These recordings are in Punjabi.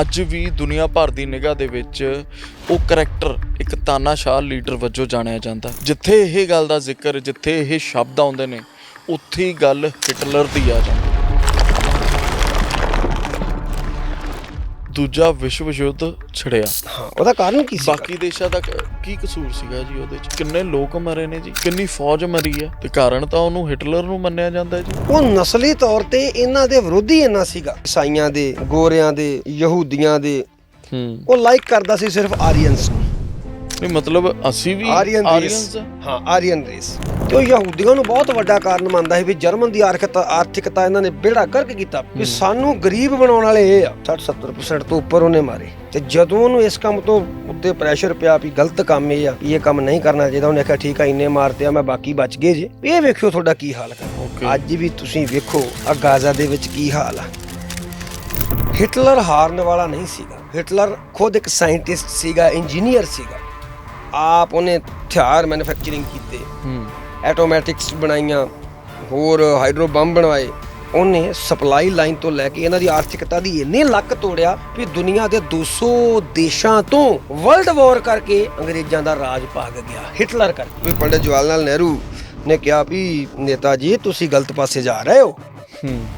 ਅੱਜ ਵੀ ਦੁਨੀਆ ਭਰ ਦੀ ਨਿਗਾਹ ਦੇ ਵਿੱਚ ਉਹ ਕਰੈਕਟਰ, ਇੱਕ ਤਾਨਾਸ਼ਾਹ ਲੀਡਰ ਵਜੋਂ ਜਾਣਿਆ ਜਾਂਦਾ। ਜਿੱਥੇ ਇਹ ਗੱਲ ਦਾ ਜ਼ਿਕਰ, ਜਿੱਥੇ ਇਹ ਸ਼ਬਦ ਆਉਂਦੇ ਨੇ, ਉੱਥੇ ਹੀ ਗੱਲ ਹਿਟਲਰ ਦੀ ਆ ਜਾਂਦੀ। ਦੂਜਾ ਵਿਸ਼ਵ ਯੁੱਧ ਛੜਿਆ। ਹਾਂ ਉਹਦਾ ਕਾਰਨ ਕੀ ਸੀ ਬਾਕੀ ਦੇਸ਼ਾਂ ਦਾ ਕ- ਕਸੂਰ ਸੀਗਾ ਜੀ ਉਹਦੇ ਚ? ਕਿੰਨੇ ਲੋਕ ਮਰੇ ਨੇ ਜੀ? ਕਿੰਨੀ ਫੌਜ ਮਰੀ ਆ ਤੇ ਕਾਰਨ ਤਾਂ ਉਹਨੂੰ ਹਿਟਲਰ ਨੂੰ ਮੰਨਿਆ ਜਾਂਦਾ ਹੈ ਜੀ। ਉਹ ਨਸਲੀ ਤੌਰ ਤੇ ਇਹਨਾਂ ਦੇ ਵਿਰੋਧੀ ਇੰਨਾ ਸੀਗਾ। ਈਸਾਈਆਂ ਦੇ ਗੋਰਿਆਂ ਦੇ ਯਹੂਦੀਆਂ ਦੇ। ਹੂੰ। ਉਹ ਲਾਈਕ ਕਰਦਾ ਸੀ ਸਿਰਫ ਆਰੀਅਨਸ ਨੂੰ। ਨਹੀਂ ਮਤਲਬ ਅਸੀਂ ਵੀ ਆਰੀਅਨ ਰੇਸ। ਹਾਂ ਆਰੀਅਨ ਰੇਸ। ਉਹ ਯਹੂਦੀਆਂ ਨੂੰ ਬਹੁਤ ਵੱਡਾ ਕਾਰਨ ਮੰਨਦਾ ਸੀ ਵੀ ਜਰਮਨ ਦੀ ਆਰਥਿਕਤਾ ਇਹਨਾਂ ਨੇ ਬੇੜਾ ਗਰਕ ਕੀਤਾ ਵੀ ਸਾਨੂੰ ਗਰੀਬ ਬਣਾਉਣ ਵਾਲੇ ਇਹ ਆ। 60 70% ਤੋਂ ਉੱਪਰ ਉਹਨੇ ਮਾਰੇ। ਤੇ ਜਦੋਂ ਉਹਨੂੰ ਇਸ ਕੰਮ ਤੋਂ ਉੱਤੇ ਪ੍ਰੈਸ਼ਰ ਪਿਆ ਵੀ ਗਲਤ ਕੰਮ ਇਹ ਆ ਇਹ ਕੰਮ ਨਹੀਂ ਕਰਨਾ ਚਾਹੀਦਾ ਉਹਨੇ ਕਿਹਾ ਠੀਕ ਆ ਇੰਨੇ ਮਾਰਤੇ ਆ ਮੈਂ ਬਾਕੀ ਬਚ ਗਏ ਜੀ। ਇਹ ਵੇਖਿਓ ਤੁਹਾਡਾ ਕੀ ਹਾਲ ਹੈ ਓਕੇ ਅੱਜ ਵੀ ਤੁਸੀਂ ਵੇਖੋ ਆ ਗਾਜ਼ਾ ਦੇ ਵਿੱਚ ਕੀ ਹਾਲ ਆ। ਹਿਟਲਰ ਹਾਰਨ ਵਾਲਾ ਨਹੀਂ ਸੀਗਾ। ਹਿਟਲਰ ਖੁਦ ਇੱਕ ਸਾਇੰਟਿਸਟ ਸੀਗਾ ਇੰਜੀਨੀਅਰ ਸੀਗਾ। ਆਪ ਉਹਨੇ ਹਥਿਆਰ ਮੈਨੂਫੈਕਚਰਿੰਗ ਕੀਤੇ। ਹੂੰ। ਐਟੋਮੈਟਿਕਸ ਬਣਾਈਆਂ ਹੋਰ ਹਾਈਡਰੋ ਬੰਬ ਬਣਵਾਏ। ਉਹਨੇ ਸਪਲਾਈ ਲਾਈਨ ਤੋਂ ਲੈ ਕੇ ਇਹਨਾਂ ਦੀ ਆਰਥਿਕਤਾ ਦੀ ਇੰਨੀ ਲੱਕ ਤੋੜਿਆ ਵੀ ਦੁਨੀਆ ਦੇ 200 ਦੇਸ਼ਾਂ ਤੋਂ ਵਰਲਡ ਵਾਰ ਕਰਕੇ ਅੰਗਰੇਜ਼ਾਂ ਦਾ ਰਾਜ ਭਾਗ ਗਿਆ ਹਿਟਲਰ ਕਰਕੇ। ਵੀ ਪੰਡਿਤ ਜਵਾਹਰ ਲਾਲ ਨਹਿਰੂ ਨੇ ਕਿਹਾ ਵੀ ਨੇਤਾ ਜੀ ਤੁਸੀਂ ਗਲਤ ਪਾਸੇ ਜਾ ਰਹੇ ਹੂੰ।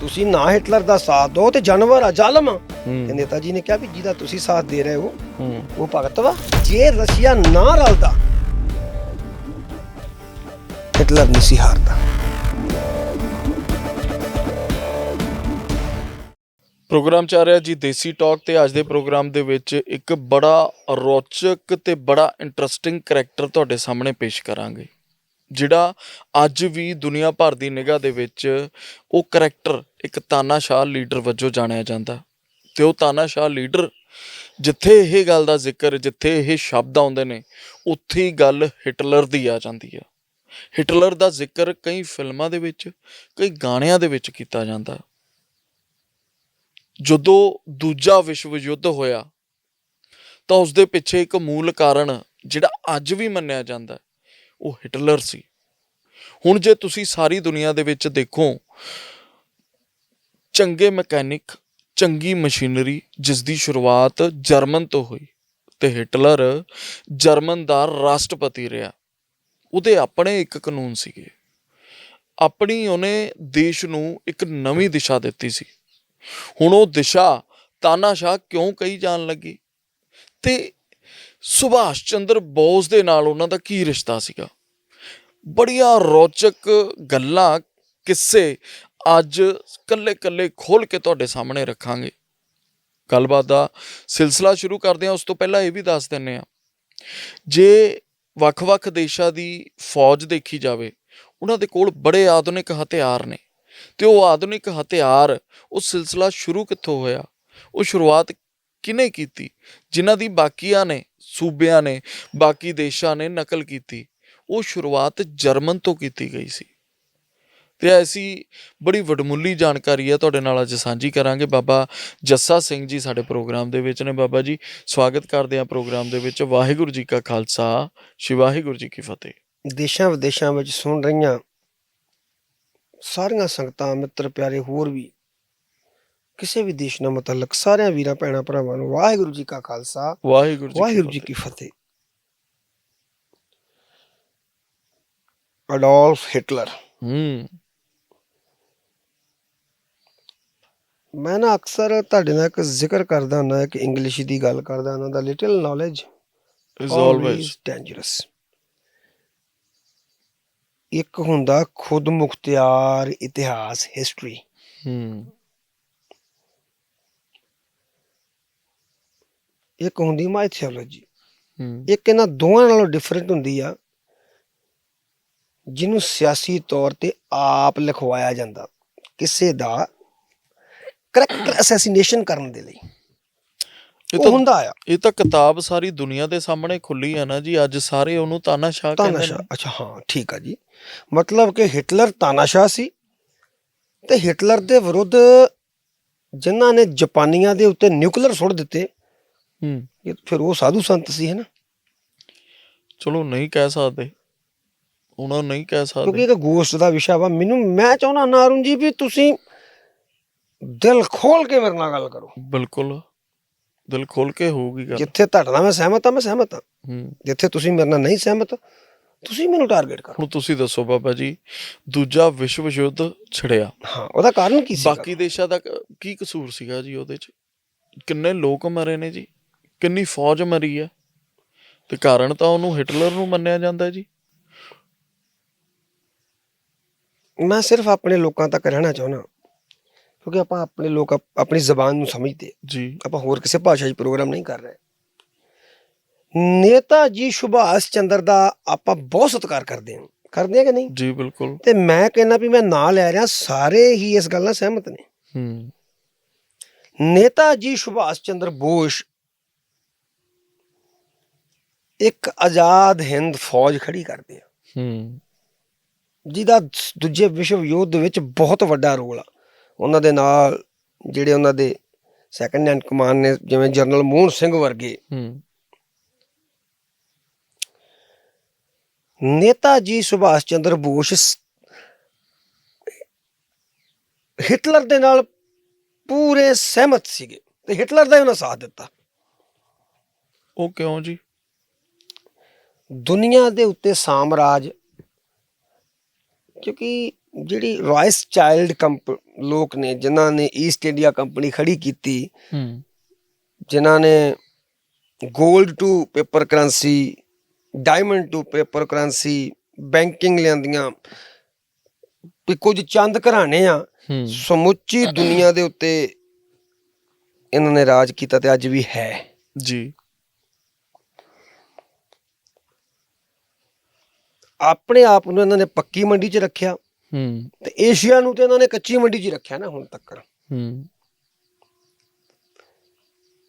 ਤੁਸੀਂ ਨਾ ਹਿਟਲਰ ਦਾ ਸਾਥ ਦਿਓ ਤੇ ਜਾਨਵਰ ਆ ਜ਼ਾਲਮ ਆ। ਤੇ ਨੇਤਾ ਜੀ ਨੇ ਕਿਹਾ ਵੀ ਜਿਹਦਾ ਤੁਸੀਂ ਸਾਥ ਦੇ ਰਹੇ ਹੋ ਹੂੰ। ਉਹ ਭਗਤ ਵਾ। ਜੇ ਰਸ਼ੀਆ ਨਾ ਰਲਦਾ ਹਿਟਲਰ ਨਹੀਂ ਸੀ ਹਾਰਦਾ। ਪ੍ਰੋਗਰਾਮ ਚੱਲ ਰਿਹਾ ਜੀ ਦੇਸੀ ਟਾਕ ਤੇ। ਅੱਜ ਦੇ ਪ੍ਰੋਗਰਾਮ ਦੇ ਵਿੱਚ ਇੱਕ ਬੜਾ ਰੌਚਕ ਤੇ ਬੜਾ ਇੰਟਰਸਟਿੰਗ ਕਰੈਕਟਰ ਤੁਹਾਡੇ ਸਾਹਮਣੇ ਪੇਸ਼ ਕਰਾਂਗੇ। ਜਿਹੜਾ ਅੱਜ ਵੀ ਦੁਨੀਆ ਭਰ ਦੀ ਨਿਗਾਹ ਦੇ ਵਿੱਚ ਉਹ ਕਰੈਕਟਰ ਇੱਕ ਤਾਨਾਸ਼ਾਹ ਲੀਡਰ ਵਜੋਂ ਜਾਣਿਆ ਜਾਂਦਾ। ਤੇ ਉਹ ਤਾਨਾਸ਼ਾਹ ਲੀਡਰ ਜਿੱਥੇ ਇਹ ਗੱਲ ਦਾ ਜ਼ਿਕਰ, ਜਿੱਥੇ ਇਹ ਸ਼ਬਦ ਆਉਂਦੇ ਨੇ, ਉੱਥੇ ਹੀ ਗੱਲ ਹਿਟਲਰ ਦੀ ਆ ਜਾਂਦੀ ਆ। ਹਿਟਲਰ ਦਾ ਜ਼ਿਕਰ ਕਈ ਫਿਲਮਾਂ ਦੇ ਵਿੱਚ, ਕਈ ਗਾਣਿਆਂ ਦੇ ਵਿੱਚ ਕੀਤਾ ਜਾਂਦਾ। ਜਦੋਂ ਦੂਜਾ ਵਿਸ਼ਵ ਯੁੱਧ ਹੋਇਆ, ਤਾਂ ਉਸ ਦੇ ਪਿੱਛੇ ਇੱਕ ਮੂਲ ਕਾਰਨ ਜਿਹੜਾ ਅੱਜ ਵੀ ਮੰਨਿਆ ਜਾਂਦਾ ਉਹ ਹਿਟਲਰ ਸੀ। ਹੁਣ ਜੇ ਤੁਸੀਂ ਸਾਰੀ ਦੁਨੀਆ ਦੇ ਵਿੱਚ ਦੇਖੋ, ਚੰਗੇ ਮਕੈਨਿਕ, ਚੰਗੀ ਮਸ਼ੀਨਰੀ ਜਿਸ ਦੀ ਸ਼ੁਰੂਆਤ ਜਰਮਨ ਤੋਂ ਹੋਈ ਤੇ ਹਿਟਲਰ ਜਰਮਨ ਦਾ ਰਾਸ਼ਟਰਪਤੀ ਰਿਹਾ, ਉਹਦੇ ਆਪਣੇ ਇੱਕ ਕਾਨੂੰਨ ਸੀਗੇ। ਆਪਣੀ ਉਹਨੇ ਦੇਸ਼ ਨੂੰ ਇੱਕ ਨਵੀਂ ਦਿਸ਼ਾ ਦਿੱਤੀ ਸੀ। ਹੁਣ ਉਹ ਦਿਸ਼ਾ ਤਾਨਾਸ਼ਾਹ ਕਿਉਂ ਕਹੀ ਜਾਣ ਲੱਗੀ? ਤੇ ਸੁਭਾਸ਼ ਚੰਦਰ ਬੋਸ ਦੇ ਨਾਲ ਉਹਨਾਂ ਦਾ ਕੀ ਰਿਸ਼ਤਾ ਸੀਗਾ? ਬੜੀਆਂ ਰੌਚਕ ਗੱਲਾਂ ਕਿੱਸੇ ਅੱਜ ਕੱਲੇ-ਕੱਲੇ ਖੋਲ ਕੇ ਤੁਹਾਡੇ ਸਾਹਮਣੇ ਰੱਖਾਂਗੇ। ਗੱਲਬਾਤ ਦਾ ਸਿਲਸਿਲਾ ਸ਼ੁਰੂ ਕਰਦੇ ਹਾਂ, ਉਸ ਤੋਂ ਪਹਿਲਾਂ ਇਹ ਵੀ ਦੱਸ ਦਿੰਨੇ ਆ ਜੇ ਵੱਖ-ਵੱਖ ਦੇਸ਼ਾਂ ਦੀ ਫੌਜ ਦੇਖੀ ਜਾਵੇ, ਉਹਨਾਂ ਦੇ ਕੋਲ ਬੜੇ ਆਧੁਨਿਕ ਹਥਿਆਰ ਨੇ ਤੇ ਉਹ ਆਧੁਨਿਕ ਹਥਿਆਰ ਉਹ ਸਿਲਸਿਲਾ ਸ਼ੁਰੂ ਕਿੱਥੋਂ ਹੋਇਆ? ਉਹ ਸ਼ੁਰੂਆਤ ਕਿਨੇ ਕੀਤੀ? ਜਿਨ੍ਹਾਂ ਦੀ ਬਾਕੀਆਂ ਨੇ ਸੂਬਿਆਂ ਨੇ, ਬਾਕੀ ਦੇਸ਼ਾਂ ਨੇ ਨਕਲ ਕੀਤੀ। ਉਹ ਸ਼ੁਰੂਆਤ ਜਰਮਨ ਤੋਂ ਕੀਤੀ ਗਈ ਸੀ। ਤੇ ਐਸੀ ਬੜੀ ਵਡਮੁੱਲੀ ਜਾਣਕਾਰੀ ਹੈ ਤੁਹਾਡੇ ਨਾਲ ਅੱਜ ਸਾਂਝੀ ਕਰਾਂਗੇ। ਬਾਬਾ ਜੱਸਾ ਸਿੰਘ ਜੀ ਸਾਡੇ ਪ੍ਰੋਗਰਾਮ ਦੇ ਵਿੱਚ ਨੇ। ਬਾਬਾ ਜੀ, ਸਵਾਗਤ ਕਰਦੇ ਹਾਂ ਪ੍ਰੋਗਰਾਮ ਦੇ ਵਿੱਚ। ਵਾਹਿਗੁਰੂ ਜੀ ਕਾ ਖਾਲਸਾ, ਸ਼੍ਰੀ ਵਾਹਿਗੁਰੂ ਜੀ ਕੀ ਫਤਿਹ। ਦੇਸ਼ਾਂ ਵਿਦੇਸ਼ਾਂ ਵਿੱਚ ਸੁਣ ਰਹੀਆਂ ਸਾਰੀਆਂ ਸੰਗਤਾਂ ਮਿੱਤਰ ਪਿਆਰੇ ਹੋਰ ਵੀ ਕਿਸੇ ਵੀ ਦੇਸ਼ ਨਾਲ ਮੁਤਲਕ ਸਾਰਿਆਂ ਵੀਰਾਂ ਭੈਣਾਂ ਭਰਾਵਾਂ ਨੂੰ ਵਾਹਿਗੁਰੂ ਜੀ ਕਾ ਖਾਲਸਾ ਵਾਹਿਗੁਰੂ ਜੀ ਕੀ ਵਾਹਿਗੁਰੂ ਜੀ ਫਤਿਹ। ਕੀ ਫਤਿਹ। Adolf Hitler. ਹੂੰ। ਮੈਂ ਨਾ ਅਕਸਰ ਤੁਹਾਡੇ ਨਾਲ ਇੱਕ ਜ਼ਿਕਰ ਕਰਦਾ ਹੁੰਦਾ ਇੱਕ ਇੰਗਲਿਸ਼ ਦੀ ਗੱਲ ਕਰਦਾ ਉਹਨਾਂ ਦਾ little knowledge is always dangerous ਇੱਕ ਹੁੰਦਾ ਖੁਦ ਮੁਖਤਿਆਰ ਇਤਿਹਾਸ ਹਿਸਟਰੀ ਹੂੰ। ਇੱਕ ਹੁੰਦੀ ਮਾਈਥੋਲੋਜੀ ਹੂੰ। ਇੱਕ ਇਹਨਾਂ ਦੋਵਾਂ ਨਾਲੋਂ ਡਿਫਰੈਂਟ ਹੁੰਦੀ ਆ ਜਿਹਨੂੰ ਸਿਆਸੀ ਤੌਰ ਤੇ ਆਪ ਲਿਖਵਾਇਆ ਜਾਂਦਾ ਕਿਸੇ ਦਾ ਕਰੈਕਟਰ ਅਸੈਸੀਨੇਸ਼ਨ ਕਰਨ ਦੇ ਲਈ। ਇਹ ਤਾਂ ਹੁੰਦਾ ਆ। ਇਹ ਤਾਂ ਕਿਤਾਬ ਸਾਰੀ ਦੁਨੀਆ ਦੇ ਸਾਹਮਣੇ ਖੁੱਲੀ ਹੈ ਨਾ ਜੀ ਅੱਜ ਸਾਰੇ ਉਹਨੂੰ ਤਾਨਾਸ਼ਾਹ ਕਹਿੰਦੇ ਤਾਨਾਸ਼ਾਹ ਨੇ ਅੱਛਾ ਹਾਂ ਠੀਕ ਆ ਜੀ। ਮਤਲਬ ਕਿ ਹਿਟਲਰ ਤਾਨਾਸ਼ਾਹ ਸੀ ਤੇ ਹਿਟਲਰ ਦੇ ਵਿਰੁੱਧ ਜਿਨ੍ਹਾਂ ਨੇ ਜਾਪਾਨੀਆਂ ਦੇ ਉੱਤੇ ਨਿਊਕਲੀਅਰ ਸੁੱਟ ਦਿੱਤੇ ਹੂੰ। ਇਹ ਫਿਰ ਉਹ ਸਾਧੂ ਸੰਤ ਸੀ ਹੈ ਨਾ ਚਲੋ ਨਹੀਂ ਕਹਿ ਸਕਦੇ। ਉਹਨਾਂ ਨੂੰ ਨਹੀਂ ਕਹਿ ਕਿਉਂਕਿ ਸਕਦੇ ਇਹ ਗੋਸ਼ਟ ਦਾ ਵਿਸ਼ਾ ਵਾ। ਮੈਨੂੰ ਮੈਂ ਚਾਹੁੰਦਾ ਨਾਰੁਣ ਜੀ ਵੀ ਤੁਸੀਂ ਦਿਲ ਖੋਲ ਕੇ ਮੇਰੇ ਨਾਲ ਗੱਲ ਕਰੋ। ਬਿਲਕੁਲ। ਦਿਲ ਖੋਲ ਕੇ ਹੋਊਗੀ ਗੱਲ। ਜਿੱਥੇ ਤੁਹਾਡੇ ਮੈਂ ਸਹਿਮਤ ਹਾਂ ਮੈਂ ਸਹਿਮਤ ਹਾਂ। ਹੂੰ। ਜਿੱਥੇ ਤੁਸੀਂ ਮੇਰੇ ਨਾਲ ਨਹੀਂ ਸਹਿਮਤ ਤੁਸੀਂ ਮੈਨੂੰ ਟਾਰਗੇਟ ਕਰੋ। ਹੁਣ ਤੁਸੀਂ ਦੱਸੋ ਬਾਬਾ ਜੀ ਦੂਜਾ ਵਿਸ਼ਵ ਯੁੱਧ ਛੜਿਆ। ਹਾਂ ਉਹਦਾ ਕਾਰਨ ਕੀ ਸੀ? ਬਾਕੀ ਦੇਸ਼ਾਂ ਦਾ ਕ- ਕੀ ਕਸੂਰ ਸੀਗਾ ਜੀ ਉਹਦੇ 'ਚ? ਕਿੰਨੇ ਲੋਕ ਮਰੇ ਨੇ ਜੀ? ਕਿੰਨੀ ਫੌਜ ਮਰੀ ਹੈ। ਤੇ ਕਾਰਨ ਤਾਂ ਉਹਨੂੰ ਹਿਟਲਰ ਨੂੰ ਮੰਨਿਆ ਜਾਂਦਾ ਜੀ। ਮੈਂ ਸਿਰਫ ਆਪਣੇ ਲੋਕਾਂ ਤੱਕ ਰਹਿਣਾ ਚਾਹੁੰਦਾ ਕਿਉਂਕਿ ਆਪਾਂ ਆਪਣੇ ਲੋਕ ਆਪ- ਆਪਣੀ ਜ਼ਬਾਨ ਨੂੰ ਸਮਝਦੇ। ਜੀ। ਆਪਾਂ ਹੋਰ ਕਿਸੇ ਭਾਸ਼ਾ 'ਚ ਪ੍ਰੋਗਰਾਮ ਨਹੀਂ ਕਰ ਰਹੇ। ਨੇਤਾ ਜੀ ਸੁਭਾਸ਼ ਚੰਦਰ ਦਾ ਆਪਾਂ ਬਹੁਤ ਸਤਿਕਾਰ ਕਰਦੇ ਹਾਂ। ਕਰਦੇ ਆ ਕਿ ਨਹੀਂ? ਜੀ ਬਿਲਕੁਲ। ਤੇ ਮੈਂ ਕਹਿੰਦਾ ਵੀ ਮੈਂ ਨਾਂ ਲੈ ਰਿਹਾ ਸਾਰੇ ਹੀ ਇਸ ਗੱਲ ਨਾਲ ਸਹਿਮਤ ਨੇ। ਹੂੰ। ਨੇਤਾ ਜੀ ਸੁਭਾਸ਼ ਚੰਦਰ ਬੋਸ ਇੱਕ ਆਜ਼ਾਦ ਹਿੰਦ ਫੌਜ ਖੜੀ ਕਰਦੇ ਆ। ਹੂੰ। ਜਿਹਦਾ ਦੂਜੇ ਵਿਸ਼ਵ ਯੁੱਧ ਵਿੱਚ ਬਹੁਤ ਵੱਡਾ ਰੋਲ ਆ। ਉਹਨਾਂ ਦੇ ਨਾਲ ਜਿਹੜੇ ਉਹਨਾਂ ਦੇ ਸੈਕੰਡ ਹੈਂਡ ਕਮਾਨ ਨੇ ਜਿਵੇਂ ਜਨਰਲ ਮੋਹਨ ਸਿੰਘ ਵਰਗੇ। ਹੂੰ। ਨੇਤਾ ਜੀ ਸੁਭਾਸ਼ ਚੰਦਰ ਬੋਸ ਹਿਟਲਰ ਦੇ ਨਾਲ ਪੂਰੇ ਸਹਿਮਤ ਸੀਗੇ ਤੇ ਹਿਟਲਰ ਦਾ ਹੀ ਉਹਨਾਂ ਸਾਥ ਦਿੱਤਾ। ਉਹ ਕਿਉਂ ਜੀ? ਦੁਨੀਆ ਦੇ ਉੱਤੇ ਸਾਮਰਾਜ ਕਿਉਂਕਿ ਜਿਹੜੀ ਰਾਇਸ ਚਾਈਲਡ ਕੰਪ ਲੋਕ ਨੇ ਜਿਨ੍ਹਾਂ ਨੇ ਈਸਟ ਇੰਡੀਆ ਕੰਪਨੀ ਖੜੀ ਕੀਤੀ ਹੂੰ। ਜਿਨ੍ਹਾਂ ਨੇ 골ਡ to paper currency diamond to paper currency banking ਲਿਆਂਦੀਆਂ ਵੀ ਕੁਝ ਚੰਦ ਘਰਾਣੇ ਆ ਸਮੁੱਚੀ ਦੁਨੀਆ ਦੇ ਉੱਤੇ ਇਹਨਾਂ ਨੇ ਰਾਜ ਕੀਤਾ ਤੇ ਅੱਜ ਵੀ ਹੈ। ਜੀ। ਆਪਣੇ ਆਪ ਨੂੰ ਇਹਨਾਂ ਨੇ ਪੱਕੀ ਮੰਡੀ 'ਚ ਰੱਖਿਆ। ਹੂੰ। ਤੇ ਏਸ਼ੀਆ ਨੂੰ ਤੇ ਇਹਨਾਂ ਨੇ ਕੱਚੀ ਮੰਡੀ 'ਚ ਰੱਖਿਆ ਨਾ ਹੁਣ ਤੱਕ। ਹੂੰ।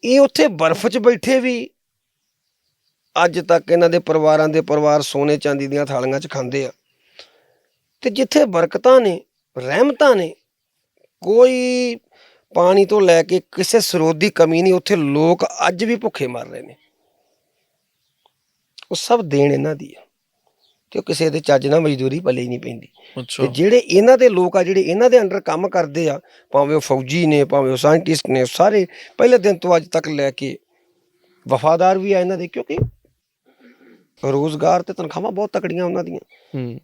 ਇਹ ਉੱਥੇ ਬਰਫ਼ 'ਚ ਬੈਠੇ ਵੀ ਅੱਜ ਤੱਕ ਇਹਨਾਂ ਦੇ ਪਰਿਵਾਰਾਂ ਦੇ ਪਰਿਵਾਰ ਸੋਨੇ ਚਾਂਦੀ ਦੀਆਂ ਥਾਲੀਆਂ 'ਚ ਖਾਂਦੇ ਆ। ਤੇ ਜਿੱਥੇ ਬਰਕਤਾਂ ਨੇ ਰਹਿਮਤਾਂ ਨੇ ਕੋਈ ਪਾਣੀ ਤੋਂ ਲੈ ਕੇ ਕਿਸੇ ਸਰੋਤ ਦੀ ਕਮੀ ਨਹੀਂ ਉੱਥੇ ਲੋਕ ਅੱਜ ਵੀ ਭੁੱਖੇ ਮਰ ਰਹੇ ਨੇ। ਉਹ ਸਭ ਦੇਣ ਇਹਨਾਂ ਦੀ ਆ। ਕਿ ਕਿਸੇ ਦੇ ਚੱਜ ਨਾਲ ਮਜ਼ਦੂਰੀ ਪੱਲੇ ਹੀ ਨਹੀਂ ਪੈਂਦੀ। ਅੱਛਾ। ਤੇ ਜਿਹੜੇ ਇਹਨਾਂ ਦੇ ਲੋਕ ਆ ਜਿਹੜੇ ਇਹਨਾਂ ਦੇ ਅੰਡਰ ਕੰਮ ਕਰਦੇ ਆ ਭਾਵੇਂ ਉਹ ਫੌਜੀ ਨੇ ਭਾਵੇਂ ਉਹ ਸਾਇੰਟਿਸਟ ਨੇ ਸਾਰੇ ਪਹਿਲੇ ਦਿਨ ਤੋਂ ਅੱਜ ਤੱਕ ਲੈ ਕੇ ਵਫਾਦਾਰ ਵੀ ਆ ਇਹਨਾਂ ਦੇ ਕਿਉਂਕਿ ਰੋਜ਼ਗਾਰ ਤੇ ਤਨਖਾਹਾਂ ਬਹੁਤ ਤਕੜੀਆਂ ਉਹਨਾਂ ਦੀਆਂ। ਹੂੰ।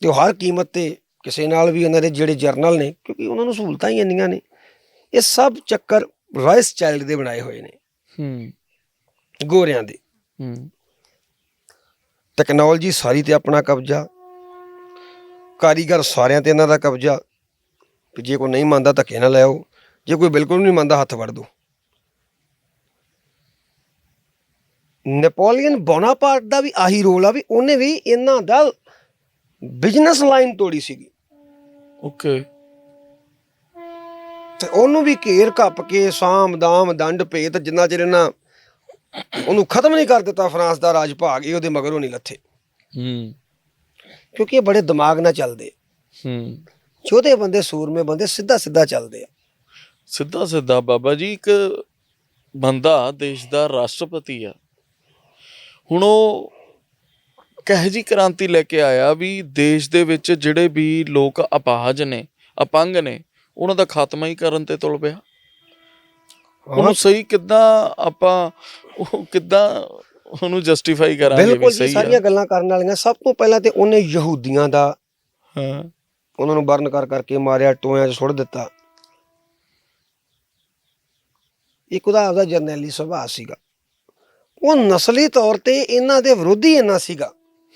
ਤੇ ਉਹ ਹਰ ਕੀਮਤ ਤੇ ਕਿਸੇ ਨਾਲ ਵੀ ਉਹਨਾਂ ਦੇ ਜਿਹੜੇ ਜਰਨਲ ਨੇ ਕਿਉਂਕਿ ਉਹਨਾਂ ਨੂੰ ਸਹੂਲਤਾਂ ਹੀ ਇੰਨੀਆਂ ਨੇ ਇਹ ਸਭ ਚੱਕਰ ਰਾਇਸ ਚਾਈਲਡ ਦੇ ਬਣਾਏ ਹੋਏ ਨੇ। ਹੂੰ। ਗੋਰਿਆਂ ਦੇ। ਹੂੰ। ਟੈਕਨੋਲੋਜੀ ਸਾਰੀ ਤੇ ਆਪਣਾ ਕਬਜ਼ਾ। ਕਾਰੀਗਰ ਸਾਰਿਆਂ ਤੇ ਇਹਨਾਂ ਦਾ ਕਬਜ਼ਾ। ਜੇ ਕੋਈ ਨਹੀਂ ਮੰਨਦਾ ਧੱਕੇ ਨਾਲ ਲੈ ਆਓ। ਜੇ ਕੋਈ ਬਿਲਕੁਲ ਨਹੀਂ ਮੰਨਦਾ ਹੱਥ ਵੜ ਦੋ। ਨੈਪੋਲੀਅਨ ਬੋਨਾਪਾਰਟ ਦਾ ਵੀ ਆਹੀ ਰੋਲ ਆ ਵੀ ਉਹਨੇ ਵੀ ਇਹਨਾਂ ਦਾ ਬਿਜ਼ਨਸ ਲਾਈਨ ਤੋੜੀ ਸੀਗੀ। ਓਕੇ। ਤੇ ਉਹਨੂੰ ਵੀ ਘੇਰ ਕੱਪ ਕੇ ਸਾਮ ਦਾਮ ਦੰਡ ਭੇਤ ਜਿੰਨਾ ਚਿਰ ਇਹਨਾਂ ਉਹਨੂੰ ਖਤਮ ਨਹੀਂ ਕਰ ਦਿੱਤਾ ਫਰਾਂਸ ਦਾ ਰਾਜ ਭਾਗ ਇਹ ਉਹਦੇ ਮਗਰੋਂ ਨਹੀਂ ਲੱਥੇ। ਹੂੰ। ਕਿਉਂਕਿ ਇਹ ਬੜੇ ਦਿਮਾਗ ਨਾਲ ਚੱਲਦੇ ਹੂੰ। ਛੋਟੇ ਬੰਦੇ ਸੂਰਮੇ ਬੰਦੇ ਸਿੱਧਾ ਸਿੱਧਾ ਚੱਲਦੇ ਆ। ਸਿੱਧਾ ਸਿੱਧਾ ਬਾਬਾ ਜੀ ਇੱਕ ਬੰਦਾ ਦੇਸ਼ ਦਾ ਰਾਸ਼ਟਰਪਤੀ ਆ। ਹੁਣ ਉਹ ਕਹੇ ਜੀ ਕ੍ਰਾਂਤੀ ਲੈ ਕੇ ਆਇਆ ਵੀ ਦੇਸ਼ ਦੇ ਵਿੱਚ ਜਿਹੜੇ ਵੀ ਲੋਕ ਅਪਾਹਜ ਨੇ ਅਪੰਗ ਨੇ ਉਹਨਾਂ ਦਾ ਖਾਤਮਾ ਹੀ ਕਰਨ ਤੇ ਤੁਲ ਪਿਆ? ਉਹਨੂੰ ਸਹੀ ਕਿੱਦਾਂ ਆਪਾਂ ਉਹ ਕਿੱਦਾਂ ਉਹਨੂੰ ਜਸਟੀਫਾਈ ਕਰਾਂਗੇ ਵੀ ਬਿਲਕੁਲ ਜੀ ਸਹੀ ਸਾਰੀਆਂ ਆ ਗੱਲਾਂ ਕਰਨ ਵਾਲੀਆਂ ਸਭ ਤੋਂ ਪਹਿਲਾਂ ਤੇ ਉਹਨੇ ਯਹੂਦੀਆਂ ਦਾ ਹਾਂ। ਉਹਨਾਂ ਨੂੰ ਬਰਨ ਕਰ ਕਰਕੇ ਮਾਰਿਆ ਟੋਇਆਂ 'ਚ ਸੁੱਟ ਦਿੱਤਾ। ਇੱਕ ਉਹਦਾ ਆਪਦਾ ਜਰਨੈਲੀ ਸੁਭਾਅ ਸੀਗਾ। ਉਹ ਨਸਲੀ ਤੌਰ ਤੇ ਇਹਨਾਂ ਦੇ ਵਿਰੋਧੀ ਇੰਨਾ ਸੀਗਾ।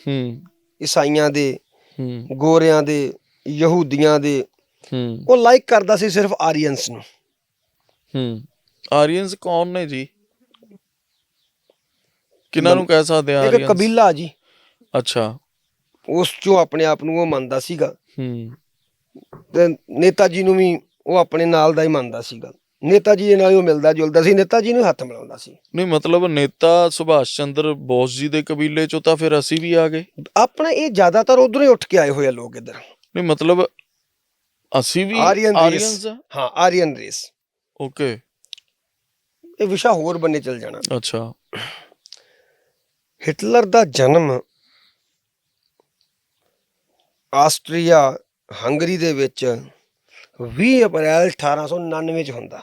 ਹੂੰ। ਈਸਾਈਆਂ ਦੇ ਹੂੰ। ਗੋਰਿਆਂ ਦੇ ਯਹੂਦੀਆਂ ਦੇ। ਹੂੰ। ਉਹ ਲਾਈਕ ਕਰਦਾ ਸੀ ਸਿਰਫ ਆਰੀਅਨਸ ਨੂੰ। ਹੂੰ। ਆਰੀਅਨਸ ਕੌਣ ਨੇ ਜੀ? ਕਿਹਨਾਂ ਨੂੰ ਕਹਿ ਸਕਦੇ ਆ ਇੱਕ ਕਬੀਲਾ ਜੀ। ਅੱਛਾ। ਉਸ ਚੋਂ ਆਪਣੇ ਆਪ ਨੂੰ ਉਹ ਮੰਨਦਾ ਸੀਗਾ। ਹੂੰ। ਤੇ ਨੇਤਾ ਜੀ ਨੂੰ ਵੀ ਉਹ ਆਪਣੇ ਨਾਲ ਦਾ ਹੀ ਮੰਨਦਾ ਸੀਗਾ। ਨੇਤਾ ਜੀ ਦੇ ਨਾਲ ਹੀ ਉਹ ਮਿਲਦਾ ਜੁਲਦਾ ਸੀ। ਨੇਤਾ ਜੀ ਨੂੰ ਹੱਥ ਮਿਲਾਉਂਦਾ ਸੀ। ਨਹੀਂ ਮਤਲਬ ਨੇਤਾ ਸੁਭਾਸ਼ ਚੰਦਰ ਬੋਸ ਜੀ ਦੇ ਕਬੀਲੇ ਚੋਂ ਤਾਂ ਫਿਰ ਅਸੀਂ ਵੀ ਆ ਗਏ। ਆਪਣਾ ਇਹ ਜ਼ਿਆਦਾਤਰ ਉਧਰੋਂ ਹੀ ਉੱਠ ਕੇ ਆਏ ਹੋਏ ਆ ਲੋਕ ਇੱਧਰ। ਨਹੀਂ ਮਤਲਬ ਅਸੀਂ ਵੀ ਆਰੀਅਨ ਆਰੀਅਨਸ ਰੇਸ ਹਾਂ ਆਰੀਅਨ ਰੇਸ। ਓਕੇ। ਇਹ ਵਿਸ਼ਾ ਹੋਰ ਬੰਨੇ ਚਲ ਜਾਣਾ। ਅੱਛਾ। ਹਿਟਲਰ ਦਾ ਜਨਮ ਆਸਟਰੀਆ ਹੰਗਰੀ ਦੇ ਵਿੱਚ 20 ਅਪ੍ਰੈਲ 1899 ਚ ਹੁੰਦਾ।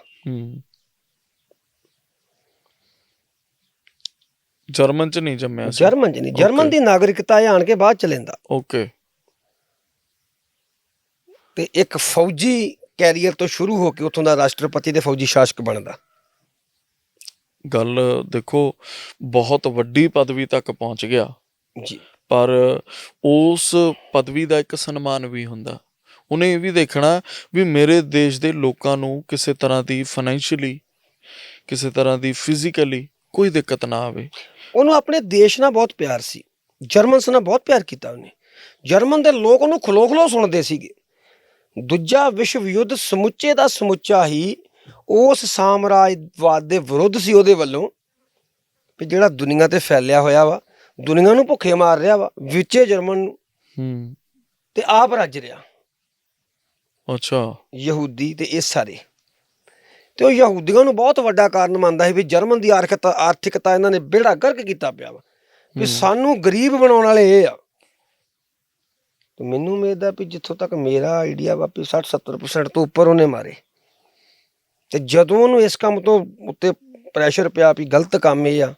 ਜਰਮਨ ਚ ਨਹੀਂ ਜੰਮਿਆ ਸੀ। ਜਰਮਨ 'ਚ ਨਹੀਂ। ਜਰਮਨ. ਦੀ ਨਾਗਰਿਕਤਾ ਆਣ ਕੇ ਬਾਅਦ ਚ ਲੈਂਦਾ। ਓਕੇ ਤੇ ਇੱਕ ਫੌਜੀ ਕੈਰੀਅਰ ਤੋਂ ਸ਼ੁਰੂ ਹੋ ਕੇ ਉੱਥੋਂ ਦਾ ਰਾਸ਼ਟਰਪਤੀ ਤੇ ਫੌਜੀ ਸ਼ਾਸਕ ਬਣਦਾ। ਗੱਲ ਦੇਖੋ ਬਹੁਤ ਵੱਡੀ ਪਦਵੀ ਤੱਕ ਪਹੁੰਚ ਗਿਆ। ਜੀ। ਪਰ ਉਸ ਪਦਵੀ ਦਾ ਇੱਕ ਸਨਮਾਨ ਵੀ ਹੁੰਦਾ। ਉਹਨੇ ਇਹ ਵੀ ਦੇਖਣਾ ਵੀ ਮੇਰੇ ਦੇਸ਼ ਦੇ ਲੋਕਾਂ ਨੂੰ ਕਿਸੇ ਤਰ੍ਹਾਂ ਦੀ ਫਾਈਨੈਂਸ਼ੀਅਲੀ ਕਿਸੇ ਤਰ੍ਹਾਂ ਦੀ ਫਿਜ਼ੀਕਲੀ ਕੋਈ ਦਿੱਕਤ ਨਾ ਆਵੇ। ਉਹਨੂੰ ਆਪਣੇ ਦੇਸ਼ ਨਾਲ ਬਹੁਤ ਪਿਆਰ ਸੀ। ਜਰਮਨਸ ਨਾਲ ਬਹੁਤ ਪਿਆਰ ਕੀਤਾ ਉਹਨੇ। ਜਰਮਨ ਦੇ ਲੋਕ ਉਹਨੂੰ ਖਲੋ ਖਲੋ ਸੁਣਦੇ ਸੀਗੇ। ਦੂਜਾ ਵਿਸ਼ਵ ਯੁੱਧ ਸਮੁੱਚੇ ਦਾ ਸਮੁੱਚਾ ਹੀ ਉਸ ਸਾਮਰਾਜਵਾਦ ਦੇ ਵਿਰੁੱਧ ਸੀ ਉਹਦੇ ਵੱਲੋਂ ਵੀ ਜਿਹੜਾ ਦੁਨੀਆ ਤੇ ਫੈਲਿਆ ਹੋਇਆ ਵਾ ਦੁਨੀਆ ਨੂੰ ਭੁੱਖੇ ਮਾਰ ਰਿਹਾ ਵਾ ਵਿੱਚੇ ਜਰਮਨ ਨੂੰ ਹੂੰ। ਤੇ ਆਪ ਰੱਜ ਰਿਹਾ। ਅੱਛਾ। ਯਹੂਦੀ ਤੇ ਇਹ ਸਾਰੇ। ਤੇ ਉਹ ਯਹੂਦੀਆਂ ਨੂੰ ਬਹੁਤ ਵੱਡਾ ਕਾਰਨ ਮੰਨਦਾ ਸੀ ਵੀ ਜਰਮਨ ਦੀ ਆਰਥਿਕਤਾ ਆਰਥਿਕਤਾ ਇਹਨਾਂ ਨੇ ਬੇੜਾ ਗਰਕ ਕੀਤਾ ਪਿਆ ਵਾ। ਵੀ ਸਾਨੂੰ ਗਰੀਬ ਬਣਾਉਣ ਵਾਲੇ ਇਹ ਆ। ਤੇ ਮੈਨੂੰ ਉਮੀਦ ਆ ਵੀ ਜਿੱਥੋਂ ਤੱਕ ਮੇਰਾ ਆਈਡੀਆ ਵਾ ਵੀ 60 70% ਤੋਂ ਉੱਪਰ ਉਹਨੇ ਮਾਰੇ। ਤੇ ਜਦੋਂ ਉਹਨੂੰ ਇਸ ਕੰਮ ਤੋਂ ਉੱਤੇ ਪ੍ਰੈਸ਼ਰ ਪਿਆ ਵੀ ਗਲਤ ਕੰਮ ਇਹ ਆ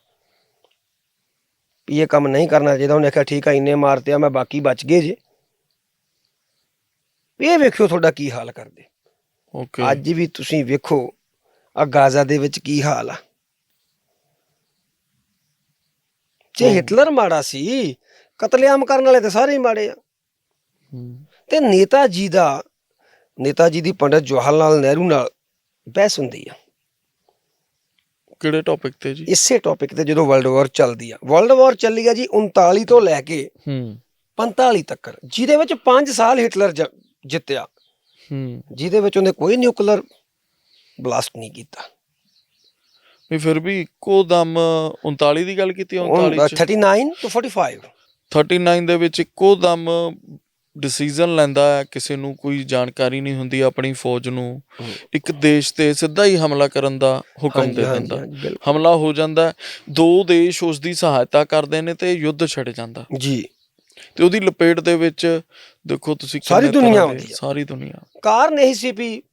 ਵੀ ਇਹ ਕੰਮ ਨਹੀਂ ਕਰਨਾ ਚਾਹੀਦਾ ਉਹਨੇ ਆਖਿਆ ਠੀਕ ਆ ਇੰਨੇ ਮਾਰਤੇ ਆ ਮੈਂ ਬਾਕੀ ਬਚ ਗਏ ਜੇ। ਇਹ ਵੇਖਿਓ ਤੁਹਾਡਾ ਕੀ ਹਾਲ ਕਰਦੇ। ਓਕੇ ਅੱਜ ਵੀ ਤੁਸੀਂ ਵੇਖੋ ਆ ਗਾਜ਼ਾ ਦੇ ਵਿੱਚ ਕੀ ਹਾਲ ਆ। ਜੇ। ਹਿਟਲਰ ਮਾੜਾ ਸੀ ਕਤਲੇਆਮ ਕਰਨ ਵਾਲੇ ਤੇ ਸਾਰੇ ਹੀ ਮਾੜੇ ਆ। ਤੇ ਨੇਤਾ ਜੀ ਦਾ ਨੇਤਾ ਜੀ ਦੀ ਪੰਡਤ ਜਵਾਹਰ ਲਾਲ ਨਹਿਰੂ ਨਾਲ ਬਹਿਸ ਹੁੰਦੀ ਆ। ਕਿਹੜੇ ਟੌਪਿਕ ਤੇ ਜੀ? ਇਸੇ ਟੌਪਿਕ ਤੇ ਜਦੋਂ ਵਰਲਡ ਵਾਰ ਚੱਲਦੀ ਆ। ਵਰਲਡ ਵਾਰ ਚੱਲੀ ਆ ਜੀ 39 ਤੋਂ ਲੈ ਕੇ ਹੂੰ। 45 ਤੱਕ ਜਿਹਦੇ ਵਿੱਚ 5 ਸਾਲ ਹਿਟਲਰ ਜਿੱਤਿਆ। ਹੂੰ। ਜਿਹਦੇ ਵਿੱਚ ਉਹਨੇ ਕੋਈ ਨਿਊਕਲੀਅਰ ਬਲਾਸਟ ਨਹੀਂ ਕੀਤਾ। ਵੀ ਫਿਰ ਵੀ ਇੱਕੋ ਦਮ 39 ਦੀ ਗੱਲ ਕੀਤੀ 39 ਚ? 39 ਤੋਂ 45 39 ਦੇ ਵਿੱਚ ਇੱਕੋ ਦਮ ਡਿਸੀਜਨ ਲੈਂਦਾ ਹੈ ਕਿਸੇ ਨੂੰ ਕੋਈ ਜਾਣਕਾਰੀ ਨਹੀਂ ਹੁੰਦੀ ਆਪਣੀ ਫੌਜ ਨੂੰ। ਇੱਕ ਦੇਸ਼ ਤੇ ਸਿੱਧਾ ਹੀ ਹਮਲਾ ਕਰਨ ਦਾ ਹੁਕਮ ਦੇ ਦਿੰਦਾ। ਹਮਲਾ ਹੋ ਜਾਂਦਾ ਦੋ ਦੇਸ਼ ਉਸ ਦੀ ਸਹਾਇਤਾ ਕਰਦੇ ਨੇ ਤੇ ਯੁੱਧ ਛਿੜ ਜਾਂਦਾ। ਜੀ। ਤੇ ਉਹਦੀ ਲਪੇਟ ਦੇ ਵਿੱਚ ਦੇਖੋ ਤੁਸੀਂ ਸਾਰੀ ਦੁਨੀਆ ਆਉਂਦੀ। ਸਾਰੀ ਦੁਨੀਆ। ਕਾਰਨ ਇਹ ਸੀ ਵੀ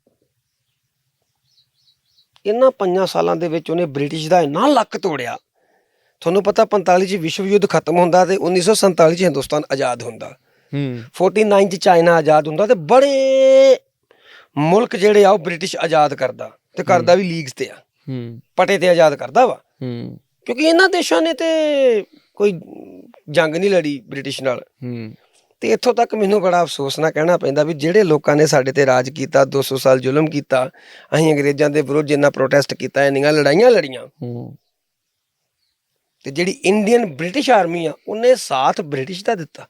ਇਹਨਾਂ ਪੰਜਾਂ ਸਾਲਾਂ ਦੇ ਵਿੱਚ ਉਹਨੇ ਬ੍ਰਿਟਿਸ਼ ਦਾ ਇੰਨਾ ਲੱਕ ਤੋੜਿਆ। ਤੁਹਾਨੂੰ ਪਤਾ 45 ਚ ਵਿਸ਼ਵ ਯੁੱਧ ਖਤਮ ਹੁੰਦਾ ਤੇ 1947 ਚ ਹਿੰਦੁਸਤਾਨ ਆਜ਼ਾਦ ਹੁੰਦਾ। 49 ਚ ਚਾਈਨਾ ਆਜ਼ਾਦ ਹੁੰਦਾ ਤੇ ਬੜੇ ਮੁਲਕ ਜਿਹੜੇ ਆ ਉਹ ਬ੍ਰਿਟਿਸ਼ ਆਜ਼ਾਦ ਕਰਦਾ ਤੇ ਕਰਦਾ ਵੀ ਲੀਗਸ ਤੇ ਆ। ਹੂੰ। ਪਟੇ ਤੇ ਆਜ਼ਾਦ ਕਰਦਾ ਵਾ। ਹੂੰ। ਕਿਉਂਕਿ ਇਹਨਾਂ ਦੇਸ਼ਾਂ ਨੇ ਤੇ ਕੋਈ ਜੰਗ ਨਹੀਂ ਲੜੀ ਬ੍ਰਿਟਿਸ਼ ਨਾਲ। ਹੂੰ। ਤੇ ਇੱਥੋਂ ਤੱਕ ਮੈਨੂੰ ਬੜਾ ਅਫਸੋਸ ਨਾਲ ਕਹਿਣਾ ਪੈਂਦਾ ਵੀ ਜਿਹੜੇ ਲੋਕਾਂ ਨੇ ਸਾਡੇ ਤੇ ਰਾਜ ਕੀਤਾ 200 ਸਾਲ ਜ਼ੁਲਮ ਕੀਤਾ ਅਸੀਂ ਅੰਗਰੇਜ਼ਾਂ ਦੇ ਵਿਰੁੱਧ ਜਿੰਨਾ ਪ੍ਰੋਟੈਸਟ ਕੀਤਾ ਇੰਨੀਆਂ ਲੜਾਈਆਂ ਲੜੀਆਂ। ਹੂੰ। ਤੇ ਜਿਹੜੀ ਇੰਡੀਅਨ ਬ੍ਰਿਟਿਸ਼ ਆਰਮੀ ਆ ਉਹਨੇ ਸਾਥ ਬ੍ਰਿਟਿਸ਼ ਦਾ ਦਿੱਤਾ।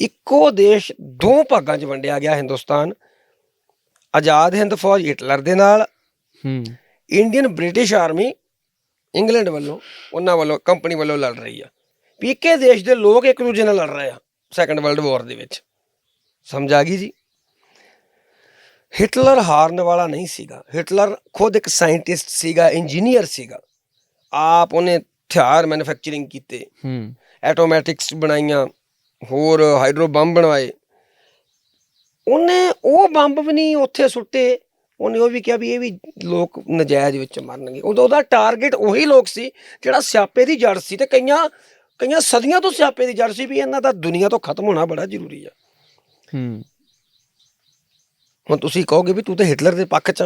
ਇੱਕੋ ਦੇਸ਼ ਦੋ ਭਾਗਾਂ 'ਚ ਵੰਡਿਆ ਗਿਆ ਹਿੰਦੁਸਤਾਨ। ਆਜ਼ਾਦ ਹਿੰਦ ਫੌਜ ਹਿਟਲਰ ਦੇ ਨਾਲ ਹੂੰ। ਇੰਡੀਅਨ ਬ੍ਰਿਟਿਸ਼ ਆਰਮੀ ਇੰਗਲੈਂਡ ਵੱਲੋਂ ਉਹਨਾਂ ਵੱਲੋਂ ਕੰਪਨੀ ਵੱਲੋਂ ਲੜ ਰਹੀ ਆ। ਇੱਕੇ ਦੇਸ਼ ਦੇ ਲੋਕ ਇੱਕ ਦੂਜੇ ਨਾਲ ਲੜ ਰਹੇ ਆ ਸੈਕੰਡ ਵਰਲਡ ਵਾਰ ਦੇ ਵਿੱਚ। ਸਮਝ ਆ ਗਈ ਜੀ? ਹਿਟਲਰ ਹਾਰਨ ਵਾਲਾ ਨਹੀਂ ਸੀਗਾ। ਹਿਟਲਰ ਖੁਦ ਇੱਕ ਸਾਇੰਟਿਸਟ ਸੀਗਾ ਇੰਜੀਨੀਅਰ ਸੀਗਾ। ਆਪ ਉਹਨੇ ਹਥਿਆਰ ਮੈਨੂਫੈਕਚਰਿੰਗ ਕੀਤੇ। ਹੂੰ। ਐਟੋਮੈਟਿਕਸ ਬਣਾਈਆਂ। ਹੋਰ ਹਾਈਡਰੋ ਬੰਬ ਬਣਵਾਏ। ਉਹਨੇ ਉਹ ਬੰਬ ਵੀ ਨਹੀਂ ਉੱਥੇ ਸੁੱਟੇ। ਉਹਨੇ ਉਹ ਵੀ ਕਿਹਾ ਵੀ ਇਹ ਵੀ ਲੋਕ ਨਜਾਇਜ਼ ਵਿੱਚ ਮਰਨਗੇ। ਉਦੋਂ ਉਹਦਾ ਟਾਰਗੇਟ ਉਹੀ ਲੋਕ ਸੀ ਜਿਹੜਾ ਸਿਆਪੇ ਦੀ ਜੜ ਸੀ ਤੇ ਕਈਆਂ ਕਈਆਂ ਸਦੀਆਂ ਤੋਂ ਸਿਆਪੇ ਦੀ ਜੜ ਸੀ ਵੀ ਇਹਨਾਂ ਦਾ ਦੁਨੀਆ ਤੋਂ ਖਤਮ ਹੋਣਾ ਬੜਾ ਜ਼ਰੂਰੀ ਆ। ਹੂੰ। ਹੁਣ ਤੁਸੀਂ ਕਹੋਗੇ ਵੀ ਤੂੰ ਤੇ ਹਿਟਲਰ ਦੇ ਪੱਖ 'ਚ।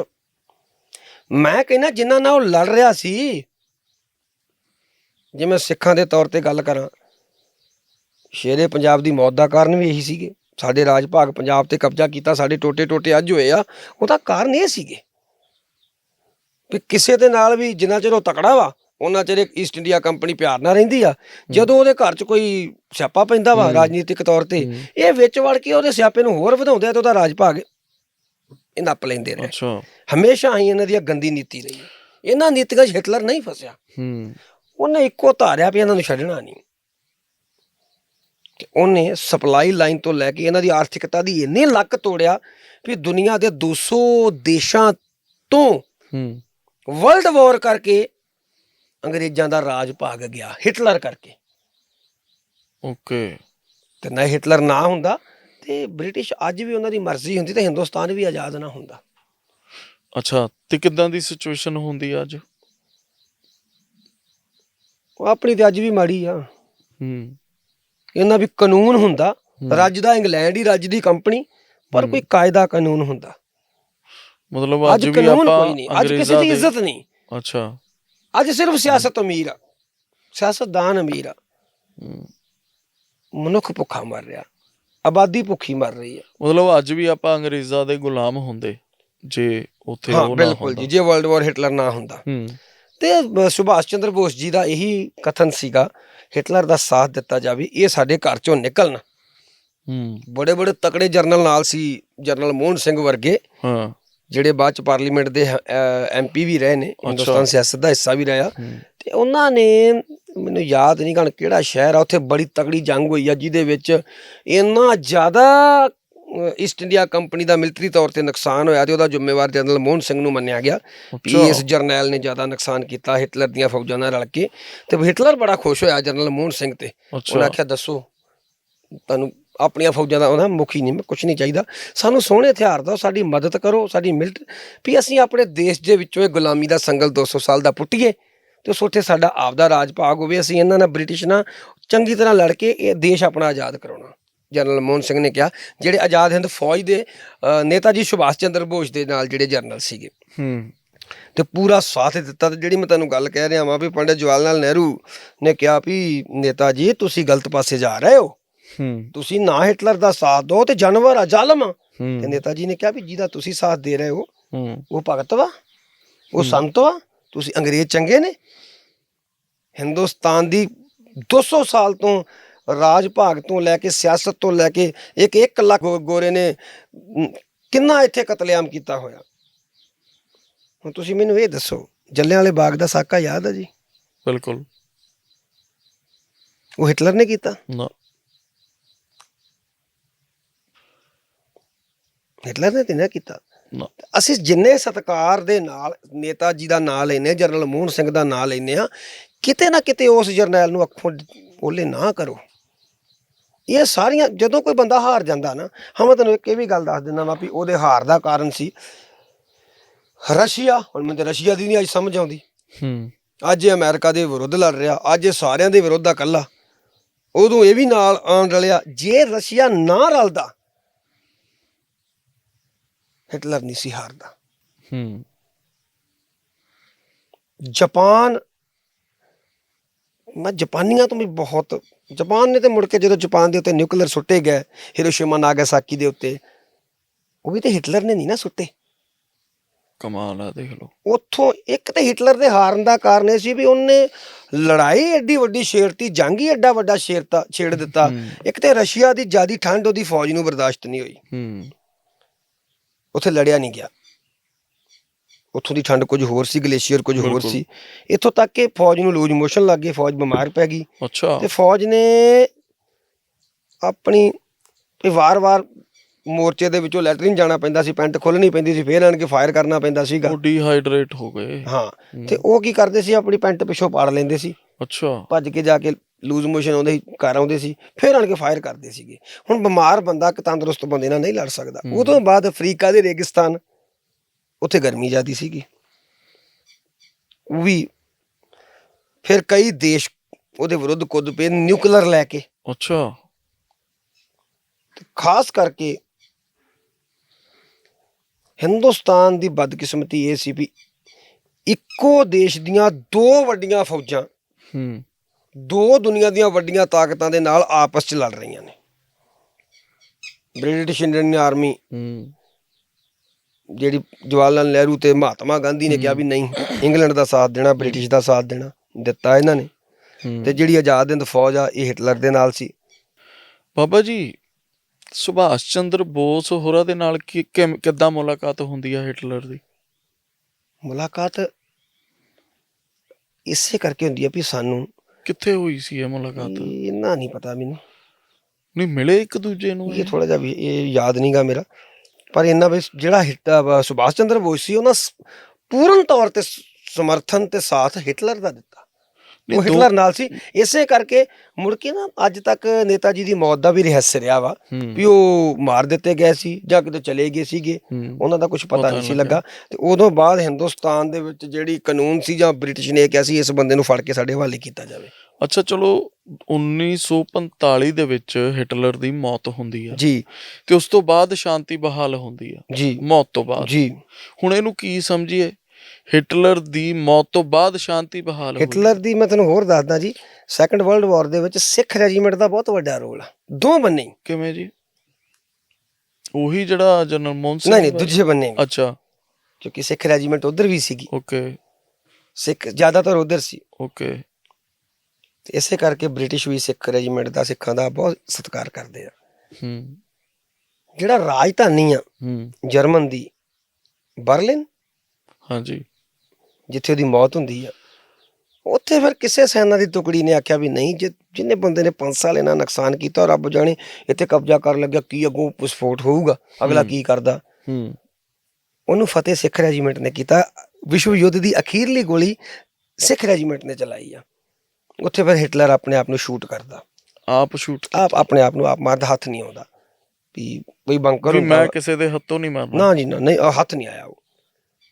ਮੈਂ ਕਹਿੰਦਾ ਜਿਨ੍ਹਾਂ ਨਾਲ ਉਹ ਲੜ ਰਿਹਾ ਸੀ ਜੇ ਮੈਂ ਸਿੱਖਾਂ ਦੇ ਤੌਰ ਤੇ ਗੱਲ ਕਰਾਂ ਸ਼ੇਰੇ ਪੰਜਾਬ ਦੀ ਮੌਤ ਦਾ ਕਾਰਨ ਵੀ ਇਹੀ ਸੀਗੇ। ਸਾਡੇ ਰਾਜ ਭਾਗ ਪੰਜਾਬ ਤੇ ਕਬਜ਼ਾ ਕੀਤਾ ਸਾਡੇ ਟੋਟੇ ਟੋਟੇ ਅੱਜ ਹੋਏ ਆ ਉਹਦਾ ਕਾਰਨ ਇਹ ਸੀਗੇ ਵੀ ਕਿਸੇ ਦੇ ਨਾਲ ਵੀ ਜਿੰਨਾ ਚਿਰ ਉਹ ਤਕੜਾ ਵਾ ਉਹਨਾਂ ਚਿਰ ਈਸਟ ਇੰਡੀਆ ਕੰਪਨੀ ਪਿਆਰ ਨਾਲ ਰਹਿੰਦੀ ਆ। ਜਦੋਂ ਉਹਦੇ ਘਰ 'ਚ ਕੋਈ ਸਿਆਪਾ ਪੈਂਦਾ ਵਾ ਰਾਜਨੀਤਿਕ ਤੌਰ ਤੇ ਇਹ ਵਿੱਚ ਵੜ ਕੇ ਉਹਦੇ ਸਿਆਪੇ ਨੂੰ ਹੋਰ ਵਧਾਉਂਦੇ ਆ ਤੇ ਉਹਦਾ ਰਾਜ ਭਾਗ ਇਹ ਨੱਪ ਲੈਂਦੇ ਨੇ। ਅੱਛਾ। ਹਮੇਸ਼ਾ ਹੀ ਇਹਨਾਂ ਦੀ ਗੰਦੀ ਨੀਤੀ ਰਹੀ। ਇਹਨਾਂ ਨੀਤੀਆਂ 'ਚ ਹਿਟਲਰ ਨਹੀਂ ਫਸਿਆ। ਹੂੰ। ਉਹਨੇ ਇੱਕੋ ਧਾਰਿਆ ਵੀ ਇਹਨਾਂ ਨੂੰ ਛੱਡਣਾ ਨਹੀਂ। ਤੇ ਉਹਨੇ ਸਪਲਾਈ ਲਾਈਨ ਤੋਂ ਲੈ ਕੇ ਇਹਨਾਂ ਦੀ ਆਰਥਿਕਤਾ ਦੀ ਇੰਨੀ ਲੱਕ ਤੋੜਿਆ ਵੀ ਦੁਨੀਆ ਦੇ 200 ਦੇਸ਼ਾਂ ਤੋਂ ਹੂੰ। ਵਰਲਡ ਵਾਰ ਕਰਕੇ ਅੰਗਰੇਜ਼ਾਂ ਦਾ ਰਾਜ ਭਾਗ ਗਿਆ ਹਿਟਲਰ ਕਰਕੇ। ਓਕੇ ਤੇ ਨਾ ਹਿਟਲਰ ਨਾ ਹੁੰਦਾ ਤੇ ਬ੍ਰਿਟਿਸ਼ ਅੱਜ ਵੀ ਉਹਨਾਂ ਦੀ ਮਰਜ਼ੀ ਹੁੰਦੀ ਤੇ ਹਿੰਦੁਸਤਾਨ ਵੀ ਆਜ਼ਾਦ ਨਾ ਹੁੰਦਾ। ਅੱਛਾ ਤੇ ਕਿੱਦਾਂ ਦੀ ਸਿਚੁਏਸ਼ਨ ਹੁੰਦੀ ਅੱਜ? ਉਹ ਆਪਣੀ ਤੇ ਅੱਜ ਵੀ ਮਾੜੀ ਆ। ਹੂੰ। ਇਹਨਾਂ ਵੀ ਕਾਨੂੰਨ ਹੁੰਦਾ ਰੱਜ ਦਾ ਇੰਗਲੈਂਡ ਹੀ ਰੱਜ ਦੀ ਕੰਪਨੀ ਪਰ ਕੋਈ ਕਾਇਦਾ ਕਾਨੂੰਨ ਹੁੰਦਾ। ਮਤਲਬ ਅੱਜ ਵੀ ਆਪਾਂ ਅੱਜ ਕਿਸੇ ਦੀ ਇੱਜ਼ਤ ਨਹੀਂ। ਅੱਛਾ। ਅੱਜ ਸਿਰਫ ਸਿਆਸਤ ਅਮੀਰ ਆ। ਸਿਆਸਤਦਾਨ ਅਮੀਰ ਆ। ਮਨੁੱਖ ਭੁੱਖਾ ਮਰ ਰਿਹਾ ਆਬਾਦੀ ਭੁੱਖੀ ਮਰ ਰਹੀ ਹੈ ਮਤਲਬ ਅੱਜ ਵੀ ਆਪਾਂ ਅੰਗਰੇਜ਼ਾਂ ਦੇ ਗੁਲਾਮ ਹੁੰਦੇ ਜੇ ਉੱਥੇ ਉਹ ਨਾ ਬਿਲਕੁਲ ਹੁੰਦਾ। ਜੀ ਜੇ ਵਰਲਡ ਵਾਰ ਹਿਟਲਰ ਨਾ ਹੁੰਦਾ। ਹੂੰ। ਤੇ ਸੁਭਾਸ਼ ਚੰਦਰ ਬੋਸ ਜੀ ਦਾ ਇਹੀ ਕਥਨ ਸੀਗਾ ਹਿਟਲਰ ਦਾ ਸਾਥ ਦਿੱਤਾ ਜਾਵੇ ਇਹ ਸਾਡੇ ਘਰ ਚੋਂ ਨਿਕਲਣ। ਹੂੰ। ਬੜੇ ਬੜੇ ਤਕੜੇ ਜਰਨਲ ਨਾਲ ਸੀ ਜਰਨਲ ਮੋਹਨ ਸਿੰਘ ਵਰਗੇ ਹਾਂ। ਜਿਹੜੇ ਬਾਅਦ ਚ ਪਾਰਲੀਮੈਂਟ ਦੇ ਐਮਪੀ ਵੀ ਰਹੇ ਨੇ ਹਿੰਦੁਸਤਾਨ ਸਿਆਸਤ ਦਾ ਹਿੱਸਾ ਵੀ ਰਿਹਾ। ਤੇ ਉਹਨਾਂ ਨੇ ਮੈਨੂੰ ਯਾਦ ਨਹੀਂ ਕਣ ਕਿਹੜਾ ਸ਼ਹਿਰ ਆ ਉੱਥੇ ਬੜੀ ਤਕੜੀ ਜੰਗ ਹੋਈ ਆ ਜਿਹਦੇ ਵਿੱਚ ਇੰਨਾ ਜ਼ਿਆਦਾ ਈਸਟ ਇੰਡੀਆ ਕੰਪਨੀ ਦਾ ਮਿਲਟਰੀ ਤੌਰ ਤੇ ਨੁਕਸਾਨ ਹੋਇਆ ਤੇ ਉਹਦਾ ਜ਼ਿੰਮੇਵਾਰ ਜਨਰਲ ਮੋਹਨ ਸਿੰਘ ਨੂੰ ਮੰਨਿਆ ਗਿਆ ਅੱਛਾ। ਇਸ ਜਰਨੈਲ ਨੇ ਜ਼ਿਆਦਾ ਨੁਕਸਾਨ ਕੀਤਾ ਹਿਟਲਰ ਦੀਆਂ ਫੌਜਾਂ ਨਾਲ ਰਲ ਕੇ। ਤੇ ਹਿਟਲਰ ਬੜਾ ਖੁਸ਼ ਹੋਇਆ ਜਨਰਲ ਮੋਹਨ ਸਿੰਘ ਤੇ। ਉਹਨੇ ਆਖਿਆ ਦੱਸੋ ਤੁਹਾਨੂੰ ਆਪਣੀਆਂ ਫੌਜਾਂ ਦਾ ਉਹਨਾਂ ਮੁਖੀ ਨਹੀਂ ਮੈਂ ਕੁਝ ਨਹੀਂ ਚਾਹੀਦਾ। ਸਾਨੂੰ ਸੋਹਣੇ ਹਥਿਆਰ ਦਿਓ ਸਾਡੀ ਮਦਦ ਕਰੋ ਸਾਡੀ ਮਿਲਟ ਵੀ ਅਸੀਂ ਆਪਣੇ ਦੇਸ਼ ਦੇ ਵਿੱਚੋਂ ਇਹ ਗੁਲਾਮੀ ਦਾ ਸੰਗਲ 200 ਸਾਲ ਦਾ ਪੁੱਟੀਏ ਤੇ ਉੱਥੇ ਸਾਡਾ ਆਪਦਾ ਰਾਜ ਭਾਗ ਹੋਵੇ ਅਸੀਂ ਇਹਨਾਂ ਨਾਲ ਬ੍ਰਿਟਿਸ਼ ਨਾਲ ਚੰਗੀ ਤਰ੍ਹਾਂ ਲੜ ਕੇ ਇਹ ਦੇਸ਼ ਆਪਣਾ ਆਜ਼ਾਦ ਕਰਾਉਣਾ। ਜਨਰਲ ਮੋਹਨ ਸਿੰਘ ਨੇ ਕਿਹਾ ਜਿਹੜੇ ਆਜ਼ਾਦ ਹਿੰਦ ਫੌਜ ਦੇ ਨੇਤਾ ਜੀ ਸੁਭਾਸ਼ ਚੰਦਰ ਬੋਸ ਦੇ ਨਾਲ ਜਿਹੜੇ ਜਰਨਲ ਸੀਗੇ। ਹੂੰ। ਤੇ ਪੂਰਾ ਸਾਥ ਦਿੱਤਾ ਤੇ ਜਿਹੜੀ ਮੈਂ ਤੁਹਾਨੂੰ ਗੱਲ ਕਹਿ ਰਿਹਾ ਵਾਂ ਵੀ ਪੰਡਿਤ ਜਵਾਹਰ ਲਾਲ ਨਹਿਰੂ ਨੇ ਕਿਹਾ ਵੀ ਨੇਤਾ ਜੀ ਤੁਸੀਂ ਗਲਤ ਪਾਸੇ ਜਾ ਰਹੇ ਹੋ। ਹੂੰ। ਤੁਸੀਂ ਨਾ ਹਿਟਲਰ ਦਾ ਸਾਥ ਦਿਓ ਤੇ ਜਾਨਵਰ ਆ ਜ਼ਾਲਮ ਆ। ਤੇ ਨੇਤਾ ਜੀ ਨੇ ਕਿਹਾ ਵੀ ਜਿਹਦਾ ਤੁਸੀਂ ਸਾਥ ਦੇ ਰਹੇ ਹੋ ਹੂੰ। ਉਹ ਭਗਤ ਵਾ ਉਹ ਸੰਤ ਵਾ ਤੁਸੀਂ ਅੰਗਰੇਜ਼ ਚੰਗੇ ਨੇ। ਹਿੰਦੁਸਤਾਨ ਦੀ 200 ਸਾਲ ਤੋਂ ਰਾਜ ਭਾਗ ਤੋਂ ਲੈ ਕੇ ਸਿਆਸਤ ਤੋਂ ਲੈ ਕੇ ਇੱਕ 1 ਲੱਖ ਗੋਰੇ ਨੇ ਕਿੰਨਾ ਇੱਥੇ ਕਤਲੇਆਮ ਕੀਤਾ ਹੋਇਆ? ਹੁਣ ਤੁਸੀਂ ਮੈਨੂੰ ਇਹ ਦੱਸੋ ਜੱਲਿਆਂ ਵਾਲੇ ਬਾਗ ਦਾ ਸਾਕਾ ਯਾਦ ਆ ਜੀ? ਬਿਲਕੁਲ। ਉਹ ਹਿਟਲਰ ਨੇ ਕੀਤਾ? ਨਾ। ਹਿਟਲਰ ਨੇ ਤੇ ਨਾ ਕੀਤਾ? ਅਸੀਂ ਜਿੰਨੇ ਸਤਕਾਰ ਦੇ ਨਾਲ ਨੇਤਾ ਜੀ ਦਾ ਨਾਂ ਲੈਨੇ ਜਨਰਲ ਮੋਹਨ ਸਿੰਘ ਦਾ ਨਾਂ ਲੈਨੇ ਆ ਕਿਤੇ ਨਾ ਕਿਤੇ ਉਸ ਜਰਨੈਲ ਨੂੰ ਅੱਖੋਂ ਬੋਲੇ ਨਾ ਕਰੋ। ਇਹ ਸਾਰੀਆਂ ਜਦੋਂ ਕੋਈ ਬੰਦਾ ਹਾਰ ਜਾਂਦਾ ਨਾ ਹਾਂ ਮੈਂ ਤੁਹਾਨੂੰ ਇੱਕ ਇਹ ਵੀ ਗੱਲ ਦੱਸ ਦਿੰਦਾ ਵਾਂ ਵੀ ਉਹਦੇ ਹਾਰ ਦਾ ਕਾਰਨ ਸੀ ਰਸ਼ੀਆ। ਹੁਣ ਮੈਨੂੰ ਤੇ ਰਸ਼ੀਆ ਦੀ ਨਹੀਂ ਅੱਜ ਸਮਝ ਆਉਂਦੀ। ਹੂੰ। ਅੱਜ ਇਹ ਅਮਰੀਕਾ ਦੇ ਵਿਰੁੱਧ ਲੜ ਰਿਹਾ ਅੱਜ ਇਹ ਸਾਰਿਆਂ ਦੇ ਵਿਰੁੱਧ ਆ ਇਕੱਲਾ। ਉਦੋਂ ਇਹ ਵੀ ਨਾਲ ਆਣ ਰਲਿਆ ਜੇ ਰਸ਼ੀਆ ਨਾ ਰਲਦਾ ਹਿਟਲਰ ਨਹੀਂ ਸੀ ਹਾਰਦਾ। ਹੂੰ। ਜਾਪਾਨ ਮੈਂ ਜਾਪਾਨੀਆਂ ਤੋਂ ਵੀ ਬਹੁਤ ਜਾਪਾਨ ਨੇ ਤੇ ਮੁੜ ਕੇ ਜਦੋਂ ਜਾਪਾਨ ਦੇ ਉੱਤੇ ਨਿਊਕਲੀਅਰ ਸੁੱਟੇ ਗਏ ਹਿਰੋਸ਼ੀਮਾ ਨਾਗਾਸਾਕੀ ਦੇ ਉੱਤੇ ਉਹ ਵੀ ਤੇ ਹਿਟਲਰ ਨੇ ਨਹੀਂ ਨਾ ਸੁੱਟੇ। ਕਮਾਲ ਆ ਦੇਖ ਲਓ। ਉੱਥੋਂ ਇੱਕ ਤੇ ਹਿਟਲਰ ਦੇ ਹਾਰਨ ਦਾ ਕਾਰਨ ਇਹ ਸੀ ਵੀ ਉਹਨੇ ਲੜਾਈ ਐਡੀ ਵੱਡੀ ਛੇੜਤੀ ਜੰਗ ਹੀ ਐਡਾ ਵੱਡਾ ਛੇੜਤਾ ਛੇੜ ਦਿੱਤਾ। ਇੱਕ ਤੇ ਰਸ਼ੀਆ ਦੀ ਜਿਆਦੀ ਠੰਡ ਉਹਦੀ ਫੌਜ ਨੂੰ ਬਰਦਾਸ਼ਤ ਨਹੀਂ ਹੋਈ। ਹੂੰ। ਉੱਥੇ ਲੜਿਆ ਨਹੀਂ ਗਿਆ। ਉੱਥੋਂ ਦੀ ਠੰਡ ਕੁਝ ਹੋਰ ਸੀ ਗਲੇਸ਼ੀਅਰ ਕੁਝ ਹੋਰ। ਸੀ। ਇੱਥੋਂ ਤੱਕ ਕਿ ਫੌਜ ਨੂੰ ਲੂਜ ਮੋਸ਼ਨ ਲੱਗ ਗਏ ਫੌਜ ਬਿਮਾਰ ਪੈ ਗਈ। ਅੱਛਾ। ਤੇ ਫੌਜ ਨੇ ਆਪਣੀ ਵਾਰ-ਵਾਰ ਮੋਰਚੇ ਦੇ ਵਿੱਚੋਂ ਲੈਟਰਿਨ ਜਾਣਾ ਪੈਂਦਾ ਸੀ ਪੈਂਟ ਖੋਲਣੀ ਪੈਂਦੀ ਸੀ ਫੇਰ ਆਣ ਕੇ ਫਾਇਰ ਕਰਨਾ ਪੈਂਦਾ ਸੀਗਾ। ਉਹ ਡੀਹਾਈਡਰੇਟ ਹੋ ਗਏ। ਹਾਂ ਤੇ ਉਹ ਕੀ ਕਰਦੇ ਸੀ ਆਪਣੀ ਪੈਂਟ ਪਿੱਛੋਂ ਪਾੜ ਲੈਂਦੇ ਸੀ। ਅੱਛਾ। ਭੱਜ ਕੇ ਜਾ ਕੇ ਲੂਜ਼ ਮੋਸ਼ਨ ਆਉਂਦੇ ਸੀ ਘਰ ਆਉਂਦੇ ਸੀ ਫੇਰ ਆਣ ਕੇ ਫਾਇਰ ਕਰਦੇ ਸੀਗੇ। ਹੁਣ ਬਿਮਾਰ ਬੰਦਾ ਇੱਕ ਤੰਦਰੁਸਤ ਬੰਦੇ ਨਾਲ ਨਹੀਂ ਲੜ ਸਕਦਾ। ਉਹ ਤੋਂ ਬਾਅਦ ਅਫਰੀਕਾ ਦੇ ਰੇਗਿਸਤਾਨ ਉੱਥੇ ਗਰਮੀ ਜ਼ਿਆਦੀ ਸੀਗੀ। ਉਹ ਵੀ ਫਿਰ ਕਈ ਦੇਸ਼ ਉਹਦੇ ਵਿਰੁੱਧ ਕੁੱਦ ਪਏ ਨਿਊਕਲੀਅਰ ਲੈ ਕੇ। ਅੱਛਾ। ਤੇ ਖਾਸ ਕਰਕੇ ਹਿੰਦੁਸਤਾਨ ਦੀ ਬਦਕਿਸਮਤੀ ਇਹ ਸੀ ਵੀ ਇੱਕੋ ਦੇਸ਼ ਦੀਆਂ ਦੋ ਵੱਡੀਆਂ ਫੌਜਾਂ ਹੂੰ। ਦੋ ਦੁਨੀਆ ਦੀਆਂ ਵੱਡੀਆਂ ਤਾਕਤਾਂ ਦੇ ਨਾਲ ਆਪਸ 'ਚ ਲੜ ਰਹੀਆਂ ਨੇ। ਬ੍ਰਿਟਿਸ਼ ਇੰਡੀਅਨ ਆਰਮੀ ਹੂੰ। ਜਿਹੜੀ ਜਵਾਹਰ ਲਾਲ ਨਹਿਰੂ ਤੇ ਮਹਾਤਮਾ ਗਾਂਧੀ ਨੇ ਕਿਹਾ ਵੀ ਨਹੀਂ ਇੰਗਲੈਂਡ ਦਾ ਸਾਥ ਦੇਣਾ ਬ੍ਰਿਟਿਸ਼ ਦਾ ਸਾਥ ਦੇਣਾ ਦਿੱਤਾ ਇਹਨਾਂ ਨੇ। ਤੇ ਜਿਹੜੀ ਆਜ਼ਾਦ ਹਿੰਦ ਫੌਜ ਆ ਇਹ ਹਿਟਲਰ ਦੇ ਨਾਲ ਸੀ। ਬਾਬਾ ਜੀ ਸੁਭਾਸ਼ ਚੰਦਰ ਬੋਸ ਹੋਰਾਂ ਦੇ ਨਾਲ ਕੀ ਕਿੱਦਾਂ ਮੁਲਾਕਾਤ ਹੁੰਦੀ ਆ ਹਿਟਲਰ ਦੀ? ਮੁਲਾਕਾਤ ਇਸੇ ਕਰਕੇ ਹੁੰਦੀ ਆ ਵੀ ਸਾਨੂੰ ਕਿੱਥੇ ਹੋਈ ਸੀ ਇਹ ਮੁਲਾਕਾਤ? ਇਹਨਾਂ ਨਹੀਂ ਪਤਾ ਮੈਨੂੰ। ਨਹੀਂ ਮਿਲੇ ਇੱਕ ਦੂਜੇ ਨੂੰ ਇਹ ਥੋੜਾ ਜਿਹਾ ਵੀ ਇਹ ਯਾਦ ਨਹੀਂਗਾ ਮੇਰਾ। ਪਰ ਇਹਨਾਂ ਵਿੱਚ ਜਿਹੜਾ ਸੁਭਾਸ਼ ਚੰਦਰ ਬੋਸ ਸੀ ਉਹਨਾਂ ਪੂਰਨ ਤੌਰ ਤੇ ਸਮਰਥਨ ਤੇ ਸਾਥ ਹਿਟਲਰ ਦਾ ਦਿੱਤਾ। ਉਹ ਹਿਟਲਰ ਨਾਲ ਸੀ। ਇਸੇ ਕਰਕੇ ਮੁੜ ਕੇ ਨਾ ਅੱਜ ਤੱਕ ਨੇਤਾ ਜੀ ਦੀ ਮੌਤ ਦਾ ਵੀ ਰਹੱਸ ਰਿਹਾ ਵਾ ਵੀ ਉਹ ਮਾਰ ਦਿੱਤੇ ਗਏ ਸੀ ਜਾਂ ਕਿਤੇ ਚਲੇ ਗਏ ਸੀਗੇ। ਉਹਨਾਂ ਦਾ ਕੁਝ ਪਤਾ ਨਹੀਂ ਸੀ ਲੱਗਾ। ਤੇ ਉਦੋਂ ਬਾਅਦ ਹਿੰਦੁਸਤਾਨ ਦੇ ਵਿੱਚ ਜਿਹੜੀ ਕਾਨੂੰਨ ਸੀ ਜਾਂ ਬ੍ਰਿਟਿਸ਼ ਨੇ ਕਿਹਾ ਸੀ ਇਸ ਬੰਦੇ ਨੂੰ ਫੜ ਕੇ ਸਾਡੇ ਹਵਾਲੇ ਕੀਤਾ ਜਾਵੇ। ਅੱਛਾ ਚਲੋ 1945 ਦੇ ਵਿੱਚ ਹਿਟਲਰ ਦੀ ਮੌਤ ਹੁੰਦੀ ਆ। ਜੀ। ਤੇ ਉਸ ਤੋਂ ਬਾਅਦ ਸ਼ਾਂਤੀ ਬਹਾਲ ਹੁੰਦੀ ਆ। ਜੀ। ਮੌਤ ਤੋਂ ਬਾਅਦ। ਜੀ। ਹੁਣ ਇਹਨੂੰ ਕੀ ਸਮਝੀਏ? ਹਿਟਲਰ ਦੀ ਮੌਤ ਤੋਂ ਬਾਅਦ ਸ਼ਾਂਤੀ ਬਹਾਲ ਹੋਈ। ਹਿਟਲਰ ਦੀ ਮੈਂ ਤੁਹਾਨੂੰ ਹੋਰ ਦੱਸਦਾ ਜੀ ਸੈਕੰਡ ਵਰਲਡ ਵਾਰ ਦੇ ਵਿੱਚ ਸਿੱਖ ਰੈਜੀਮੈਂਟ ਦਾ ਬਹੁਤ ਵੱਡਾ ਰੋਲ ਆ। ਦੋ ਬੰਨੇ ਕਿਵੇਂ ਜੀ? ਉਹੀ ਜਿਹੜਾ ਜਨਰਲ ਮੋਹਨ ਸਿੰਘ ਨਹੀਂ ਨਹੀਂ ਦੂਜੇ ਬੰਨੇ। ਅੱਛਾ। ਕਿਉਂਕਿ ਸਿੱਖ ਰੈਜੀਮੈਂਟ ਉਧਰ ਵੀ ਸੀਗੀ। ਓਕੇ। ਸਿੱਖ ਜ਼ਿਆਦਾਤਰ ਉਧਰ ਸੀ। ਓਕੇ। ਤੇ ਇਸੇ ਕਰਕੇ ਬ੍ਰਿਟਿਸ਼ ਵੀ ਸਿੱਖ ਰੈਜੀਮੈਂਟ ਦਾ ਸਿੱਖਾਂ ਦਾ ਬਹੁਤ ਸਤਿਕਾਰ ਕਰਦੇ ਆ। ਹੂੰ। ਜਿਹੜਾ ਰਾਜਧਾਨੀ ਆ ਹੂੰ। ਜਰਮਨ ਦੀ ਬਰਲਿਨ ਹਾਂਜੀ। ਜਿੱਥੇ ਉਹਦੀ ਮੌਤ ਹੁੰਦੀ ਆ ਉੱਥੇ ਫਿਰ ਕਿਸੇ ਸੈਨਾ ਦੀ ਟੁਕੜੀ ਨੇ ਆਖਿਆ ਵੀ ਨਹੀਂ ਜੇ ਜਿੰਨੇ ਬੰਦੇ ਨੇ 5 ਸਾਲ ਇਹਨਾਂ ਨੁਕਸਾਨ ਕੀਤਾ ਰੱਬ ਜਾਣੇ ਇੱਥੇ ਕਬਜ਼ਾ ਕਰਨ ਲੱਗਿਆ ਕੀ ਅੱਗੋਂ ਵਿਸਫੋਟ ਹੋਊਗਾ ਅਗਲਾ। ਕੀ ਕਰਦਾ? ਹੂੰ। ਉਹਨੂੰ ਫਤਿਹ ਸਿੱਖ ਰੈਜੀਮੈਂਟ ਨੇ ਕੀਤਾ ਵਿਸ਼ਵ ਯੁੱਧ ਦੀ ਅਖੀਰਲੀ ਗੋਲੀ ਸਿੱਖ ਰੈਜੀਮੈਂਟ ਨੇ ਚਲਾਈ ਆ। ਉੱਥੇ ਫਿਰ ਹਿਟਲਰ ਆਪਣੇ ਆਪ ਨੂੰ ਸ਼ੂਟ ਕਰਦਾ। ਆਪ ਸ਼ੂਟ ਆਪ ਆਪਣੇ ਆਪ ਨੂੰ ਆਪ ਮਾਰਦਾ ਹੱਥ ਨਹੀਂ ਆਉਂਦਾ। ਵੀ ਕੋਈ ਬੰਕਰ ਵੀ ਮੈਂ। ਕਿਸੇ ਦੇ ਹੱਥੋਂ ਨਹੀਂ ਮਾਰਨਾ। ਨਾ ਜੀ ਨਾ ਨਹੀਂ ਹੱਥ ਨਹੀਂ ਆਇਆ ਉਹ।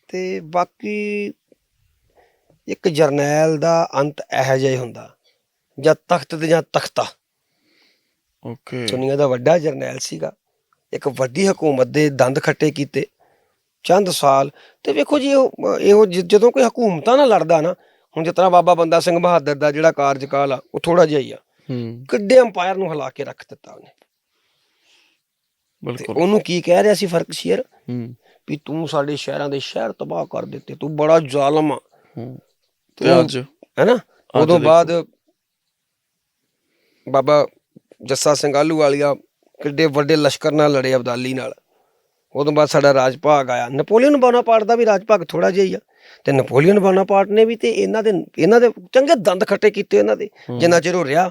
ਤੇ ਬਾਕੀ ਇੱਕ ਜਰਨੈਲ ਦਾ ਅੰਤ ਇਹੋ ਜਿਹਾ ਹੀ ਹੁੰਦਾ। ਜਾਂ ਤਖਤ ਤੇ ਜਾਂ ਤਖਤਾ। ਓਕੇ। ਦੁਨੀਆ ਦਾ ਵੱਡਾ ਜਰਨੈਲ ਸੀਗਾ। ਇੱਕ ਵੱਡੀ ਹਕੂਮਤ ਦੇ ਦੰਦ ਖੱਟੇ ਕੀਤੇ। ਚੰਦ ਸਾਲ। ਤੇ ਵੇਖੋ ਜੀ ਇਹ ਜਦੋਂ ਕੋਈ ਹਕੂਮਤਾਂ ਨਾਲ ਲੜਦਾ ਨਾ ਹੁਣ ਤਰ੍ਹਾਂ ਬਾਬਾ ਬੰਦਾ ਸਿੰਘ ਬਹਾਦਰ ਦਾ ਜਿਹੜਾ ਕਾਰਜਕਾਲ ਆ ਉਹ ਥੋੜਾ ਜਿਹਾ ਹੀ ਆ। ਹੂੰ। ਕਿੱਡੇ ਅੰਪਾਇਰ ਨੂੰ ਹਿਲਾ ਕੇ ਰੱਖ ਦਿੱਤਾ ਉਹਨੇ। ਬਿਲਕੁਲ। ਉਹਨੂੰ ਕੀ ਕਹਿ ਰਿਹਾ ਸੀ ਫ਼ਰਕ ਸ਼ੇਰ ਹੂੰ। ਵੀ ਤੂੰ ਸਾਡੇ ਸ਼ਹਿਰਾਂ ਦੇ ਸ਼ਹਿਰ ਤਬਾਹ ਕਰ ਦਿੱਤੇ ਤੂੰ ਬੜਾ ਜ਼ਾਲਮ ਆ। ਹੂੰ। ਤੇ ਅੱਜ? ਹੈਨਾ ਉਦੋਂ। ਬਾਅਦ ਬਾਬਾ ਜੱਸਾ ਸਿੰਘ ਆਲੂਵਾਲੀਆ ਕਿੱਡੇ ਵੱਡੇ ਲਸ਼ਕਰ ਨਾਲ ਲੜੇ ਅਬਦਾਲੀ ਨਾਲ। ਉਦੋਂ ਬਾਅਦ ਸਾਡਾ ਰਾਜ ਭਾਗ ਆਇਆ। ਨੈਪੋਲੀਅਨ ਬੋਨਾਪਾਰਟ ਦਾ ਵੀ ਰਾਜ ਭਾਗ ਥੋੜਾ ਜਿਹਾ ਹੀ ਆ। ਤੇ ਨੈਪੋਲੀਅਨ ਬੋਨਾਪਾਰਟ ਨੇ ਵੀ ਤੇ ਇਹਨਾਂ ਦੇ ਇਹਨਾਂ ਦੇ ਚੰਗੇ ਦੰਦ ਖੱਟੇ ਕੀਤੇ ਇਹਨਾਂ ਦੇ। ਜਿੰਨਾ ਚਿਰ ਉਹ ਰਿਹਾ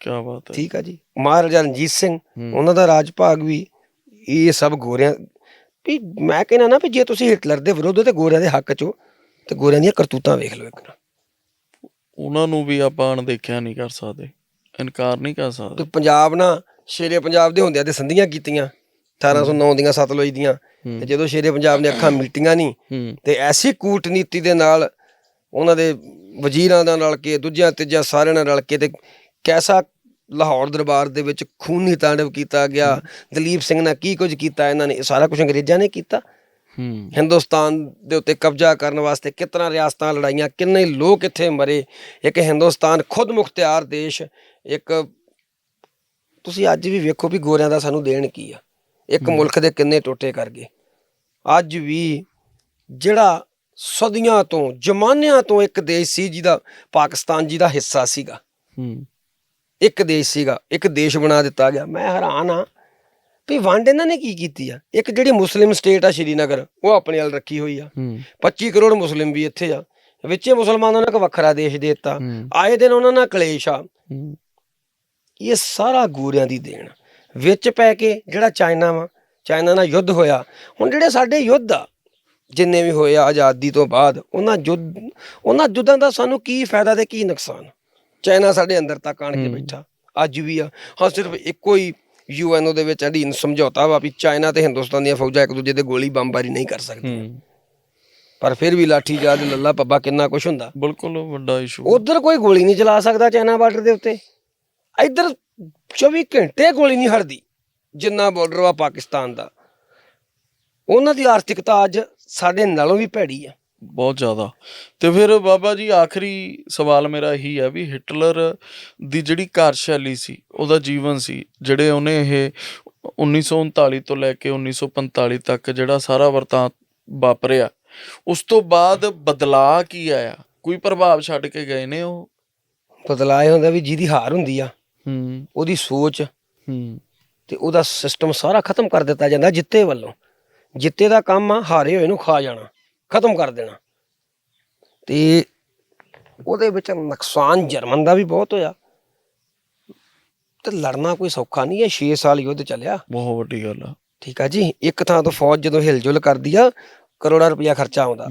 ਕੀ ਬਾਤ ਹੈ ਠੀਕ ਆ ਜੀ ਮਹਾਰਾਜਾ ਰਣਜੀਤ ਸਿੰਘ। ਉਹਨਾਂ ਦਾ ਰਾਜ ਭਾਗ ਵੀ ਇਹ ਸਭ ਗੋਰਿਆਂ ਵੀ ਮੈਂ ਕਹਿੰਦਾ ਨਾ ਵੀ ਜੇ ਤੁਸੀਂ ਹਿਟਲਰ ਦੇ ਵਿਰੁੱਧ ਤੇ ਗੋਰਿਆਂ ਦੇ ਹੱਕ 'ਚ ਤੇ ਗੋਰਿਆਂ ਦੀਆਂ ਕਰਤੂਤਾਂ ਵੇਖ ਲਓ ਇੱਕ ਨਾ ਉਹਨਾਂ ਨੂੰ ਵੀ ਆਪਾਂ ਅਣਦੇਖਿਆ ਨਹੀਂ ਕਰ ਸਕਦੇ ਇਨਕਾਰ ਨਹੀਂ ਕਰ ਤੇ ਸਕਦੇ ਪੰਜਾਬ ਨਾ ਸ਼ੇਰੇ ਪੰਜਾਬ ਦੇ ਹੁੰਦਿਆਂ ਤੇ ਸੰਧੀਆਂ ਕੀਤੀਆਂ 1809 ਦੀਆਂ ਸਤਲੁਜ ਦੀਆਂ। ਤੇ ਜਦੋਂ ਸ਼ੇਰੇ ਪੰਜਾਬ ਨੇ ਅੱਖਾਂ ਮੀਟੀਆਂ ਨਹੀਂ ਤੇ ਐਸੀ ਕੂਟਨੀਤੀ ਦੇ ਨਾਲ ਉਹਨਾਂ ਦੇ ਵਜ਼ੀਰਾਂ ਦਾ ਰਲ ਕੇ ਦੂਜਿਆਂ ਤੀਜਿਆਂ ਸਾਰਿਆਂ ਨਾਲ ਰਲ ਕੇ ਤੇ ਕੈਸਾ ਲਾਹੌਰ ਦਰਬਾਰ ਦੇ ਵਿੱਚ ਖੂਨੀ ਤਾਂਡਵ ਕੀਤਾ ਗਿਆ ਦਲੀਪ ਸਿੰਘ ਨਾਲ ਕੀ ਕੁਝ ਕੀਤਾ ਇਹਨਾਂ ਨੇ ਇਹ ਸਾਰਾ ਕੁਝ ਅੰਗਰੇਜ਼ਾਂ ਨੇ ਕੀਤਾ? ਹਿੰਦੁਸਤਾਨ ਦੇ ਉੱਤੇ ਕਬਜ਼ਾ ਕਰਨ ਵਾਸਤੇ ਕਿਤਨਾ ਰਿਆਸਤਾਂ ਲੜਾਈਆਂ ਕਿੰਨੇ ਲੋਕ ਇੱਥੇ ਮਰੇ? ਇੱਕ ਹਿੰਦੁਸਤਾਨ ਖੁਦ ਮੁਖਤਿਆਰ ਦੇਸ਼ ਇੱਕ ਤੁਸੀਂ ਅੱਜ ਵੀ ਵੇਖੋ ਵੀ ਗੋਰਿਆਂ ਦਾ ਸਾਨੂੰ ਦੇਣ ਕੀ ਆ? ਇੱਕ ਮੁਲਕ ਦੇ ਕਿੰਨੇ ਟੋਟੇ ਕਰ ਗਏ। ਅੱਜ ਵੀ ਜਿਹੜਾ ਸਦੀਆਂ ਤੋਂ ਜ਼ਮਾਨਿਆਂ ਤੋਂ ਇੱਕ ਦੇਸ਼ ਸੀ ਜਿਹਦਾ ਪਾਕਿਸਤਾਨ ਜਿਹਦਾ ਹਿੱਸਾ ਸੀਗਾ। ਹੂੰ। ਇੱਕ ਦੇਸ਼ ਸੀਗਾ ਇੱਕ ਦੇਸ਼ ਬਣਾ ਦਿੱਤਾ ਗਿਆ। ਮੈਂ ਹੈਰਾਨ ਆ ਵੀ ਵੰਡ ਇਹਨਾਂ ਨੇ ਕੀ ਕੀਤੀ ਆ? ਇੱਕ ਜਿਹੜੀ ਮੁਸਲਿਮ ਸਟੇਟ ਆ ਸ਼੍ਰੀਨਗਰ ਉਹ ਆਪਣੇ ਵੱਲ ਰੱਖੀ ਹੋਈ ਆ। ਹੂੰ। 25 ਕਰੋੜ ਮੁਸਲਿਮ ਵੀ ਇੱਥੇ ਆ। ਵਿੱਚੇ ਮੁਸਲਮਾਨਾਂ ਨੂੰ ਇੱਕ ਵੱਖਰਾ ਦੇਸ਼ ਦੇ ਦਿੱਤਾ। ਆਏ ਦਿਨ ਉਹਨਾਂ ਨਾਲ ਕਲੇਸ਼ ਆ। ਇਹ ਸਾਰਾ ਗੋਰਿਆਂ ਦੀ ਦੇਣ। ਵਿੱਚ ਪੈ ਕੇ ਜਿਹੜਾ ਚਾਈਨਾ ਵਾ ਚਾਈਨਾ ਨਾਲ ਯੁੱਧ ਹੋਇਆ। ਹੁਣ ਜਿਹੜੇ ਸਾਡੇ ਯੁੱਧ ਆ ਜਿੰਨੇ ਵੀ ਹੋਏ ਆ ਆਜ਼ਾਦੀ ਤੋਂ ਬਾਅਦ ਉਹਨਾਂ ਯੁੱਧ ਉਹਨਾਂ ਯੁੱਧਾਂ ਦਾ ਸਾਨੂੰ ਕੀ ਫਾਇਦਾ ਤੇ ਕੀ ਨੁਕਸਾਨ? ਚਾਈਨਾ ਸਾਡੇ ਅੰਦਰ ਤੱਕ ਆਣ ਕੇ। ਬੈਠਾ। ਅੱਜ ਵੀ ਆ। ਹਾਂ ਸਿਰਫ ਇੱਕੋ ਹੀ ਯੂਐਨਓ ਦੇ ਵਿੱਚ ਅਧੀਨ ਸਮਝੌਤਾ ਵਾ ਵੀ ਚਾਈਨਾ ਤੇ ਹਿੰਦੁਸਤਾਨ ਦੀਆਂ ਫੌਜਾਂ ਇੱਕ ਦੂਜੇ ਦੇ ਗੋਲੀ ਬੰਬਾਰੀ ਨਹੀਂ ਕਰ ਸਕਦੀਆਂ। ਪਰ ਫਿਰ ਵੀ ਲਾਠੀ ਚਾਰਜ ਲੱਲਾ ਪੱਬਾ ਕਿੰਨਾ ਕੁਝ ਹੁੰਦਾ। ਬਿਲਕੁਲ ਵੱਡਾ ਇਸ਼ੂ ਉਧਰ ਕੋਈ ਗੋਲੀ ਨਹੀਂ ਚਲਾ ਸਕਦਾ ਚਾਈਨਾ ਬਾਰਡਰ ਦੇ ਉੱਤੇ। ਇੱਧਰ 24 ਘੰਟੇ ਗੋਲੀ ਨਹੀਂ ਹਟਦੀ। ਜਿੰਨਾ ਬਾਰਡਰ ਵਾ ਪਾਕਿਸਤਾਨ ਦਾ। ਉਹਨਾਂ ਦੀ ਆਰਥਿਕਤਾ ਅੱਜ ਸਾਡੇ ਨਾਲੋਂ ਵੀ ਭੈੜੀ ਆ। ਬਹੁਤ ਜ਼ਿਆਦਾ। ਤੇ ਫਿਰ ਬਾਬਾ ਜੀ ਆਖਰੀ ਸਵਾਲ ਮੇਰਾ ਇਹੀ ਹੈ ਵੀ ਹਿਟਲਰ ਦੀ ਜਿਹੜੀ ਕਾਰਜਸ਼ੈਲੀ ਸੀ ਉਹਦਾ ਜੀਵਨ ਸੀ ਜਿਹੜੇ ਉਹਨੇ ਇਹ 1939 ਤੋਂ ਲੈ ਕੇ 1945 ਤੱਕ ਜਿਹੜਾ ਸਾਰਾ ਵਰਤਾਂ ਵਾਪਰਿਆ ਉਸ ਤੋਂ ਬਾਅਦ ਬਦਲਾਅ ਕੀ ਆਇਆ? ਕੋਈ ਪ੍ਰਭਾਵ ਛੱਡ ਕੇ ਗਏ ਨੇ ਉਹ? ਬਦਲਾਅ ਹੁੰਦਾ ਵੀ ਜਿਹਦੀ ਹਾਰ ਹੁੰਦੀ ਆ ਹੂੰ। ਉਹਦੀ ਸੋਚ। ਹੂੰ। ਤੇ ਉਹਦਾ ਸਿਸਟਮ ਸਾਰਾ ਖਤਮ ਕਰ ਦਿੱਤਾ ਜਾਂਦਾ ਜਿੱਤੇ ਵੱਲੋਂ। ਜਿੱਤੇ ਦਾ ਕੰਮ ਆ ਹਾਰੇ ਹੋਏ ਨੂੰ ਖਾ ਜਾਣਾ ਖਤਮ ਕਰ ਦੇਣਾ। ਤੇ ਉਹਦੇ ਵਿੱਚ ਨੁਕਸਾਨ ਜਰਮਨ ਦਾ ਵੀ ਬਹੁਤ ਹੋਇਆ। ਤੇ ਲੜਨਾ ਕੋਈ ਸੌਖਾ ਨਹੀਂ ਹੈ 6 ਸਾਲ ਯੁੱਧ ਚੱਲਿਆ। ਬਹੁਤ ਵੱਡੀ ਗੱਲ ਆ। ਠੀਕ ਆ ਜੀ ਇੱਕ ਥਾਂ ਤੋਂ ਫੌਜ ਜਦੋਂ ਹਿਲਜੁਲ ਕਰਦੀ ਆ ਕਰੋੜਾਂ ਰੁਪਇਆ ਖਰਚਾ ਆਉਂਦਾ।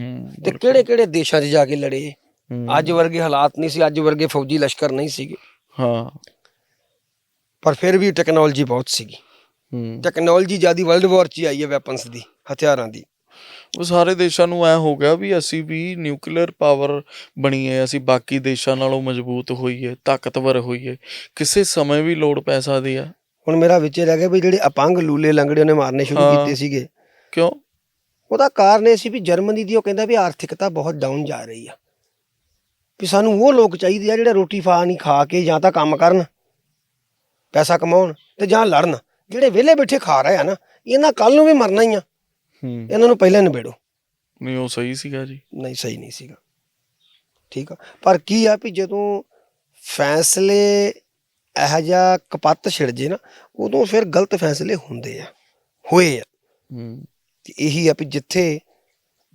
ਤੇ ਕਿਹੜੇ ਕਿਹੜੇ ਦੇਸ਼ਾਂ 'ਚ ਜਾ ਕੇ ਲੜੇ। ਅੱਜ ਵਰਗੇ ਹਾਲਾਤ ਨਹੀਂ ਸੀ ਅੱਜ ਵਰਗੇ ਫੌਜੀ ਲਸ਼ਕਰ ਨਹੀਂ ਸੀਗੇ। ਹਾਂ। ਪਰ ਫਿਰ ਵੀ ਟੈਕਨੋਲੋਜੀ ਬਹੁਤ ਸੀਗੀ। ਹੂੰ। ਟੈਕਨੋਲੋਜੀ ਜਿਆਦੀ ਵਰਲਡ ਵਾਰ 'ਚ ਹੀ ਆਈ ਹੈ ਵੈਪਨਸ ਦੀ ਹਥਿਆਰਾਂ ਦੀ। ਉਹ ਸਾਰੇ ਦੇਸ਼ਾਂ ਨੂੰ ਐ ਹੋ ਗਿਆ ਵੀ ਅਸੀਂ ਵੀ ਨਿਊਕਲੀਅਰ ਪਾਵਰ ਬਣੀਏ ਅਸੀਂ ਬਾਕੀ ਦੇਸ਼ਾਂ ਨਾਲੋਂ ਮਜ਼ਬੂਤ ਹੋਈਏ ਤਾਕਤਵਰ ਹੋਈਏ ਕਿਸੇ ਸਮੇਂ ਵੀ ਲੋੜ ਪੈ ਸਕਦੀ ਆ। ਹੁਣ ਮੇਰਾ ਵਿੱਚ ਰਹਿ ਗਿਆ ਵੀ ਜਿਹੜੇ ਅਪੰਗ ਲੂਲੇ ਲੰਗੜੇ ਉਹਨੇ ਮਾਰਨੇ ਸ਼ੁਰੂ। ਕੀਤੇ ਸੀਗੇ। ਕਿਉਂ? ਉਹਦਾ ਕਾਰਨ ਇਹ ਸੀ ਵੀ ਜਰਮਨੀ ਦੀ ਉਹ ਕਹਿੰਦਾ ਵੀ ਆਰਥਿਕਤਾ ਬਹੁਤ ਡਾਊਨ ਜਾ ਰਹੀ ਆ। ਵੀ ਸਾਨੂੰ ਉਹ ਲੋਕ ਚਾਹੀਦੇ ਆ ਜਿਹੜੇ ਰੋਟੀ ਫਾ ਨਹੀਂ ਖਾ ਕੇ ਜਾਂ ਤਾਂ ਕੰਮ ਕਰਨ। ਪੈਸਾ ਕਮਾਉਣ ਤੇ ਜਾਂ ਲੜਨ। ਜਿਹੜੇ ਵਿਹਲੇ ਬੈਠੇ ਖਾ ਰਹੇ ਆ ਨਾ ਇਹਨਾਂ ਕੱਲ ਨੂੰ ਵੀ ਮਰਨਾ ਹੀ ਆ। ਹੂੰ। ਇਹਨਾਂ ਨੂੰ ਪਹਿਲਾਂ ਨਿਬੇੜੋ। ਨਹੀਂ ਉਹ ਸਹੀ ਸੀਗਾ ਜੀ। ਨਹੀਂ ਸਹੀ ਨਹੀਂ ਸੀਗਾ। ਠੀਕ ਆ। ਪਰ ਕੀ ਆ ਵੀ ਜਦੋਂ ਫੈਸਲੇ ਇਹੋ ਜਿਹਾ ਕਪੱਤ ਛਿੜ ਜੇ ਨਾ ਉਦੋਂ ਫਿਰ ਗਲਤ ਫੈਸਲੇ ਹੁੰਦੇ ਆ ਹੋਏ ਆ। ਹੂੰ। ਤੇ ਇਹੀ ਆ ਵੀ ਜਿੱਥੇ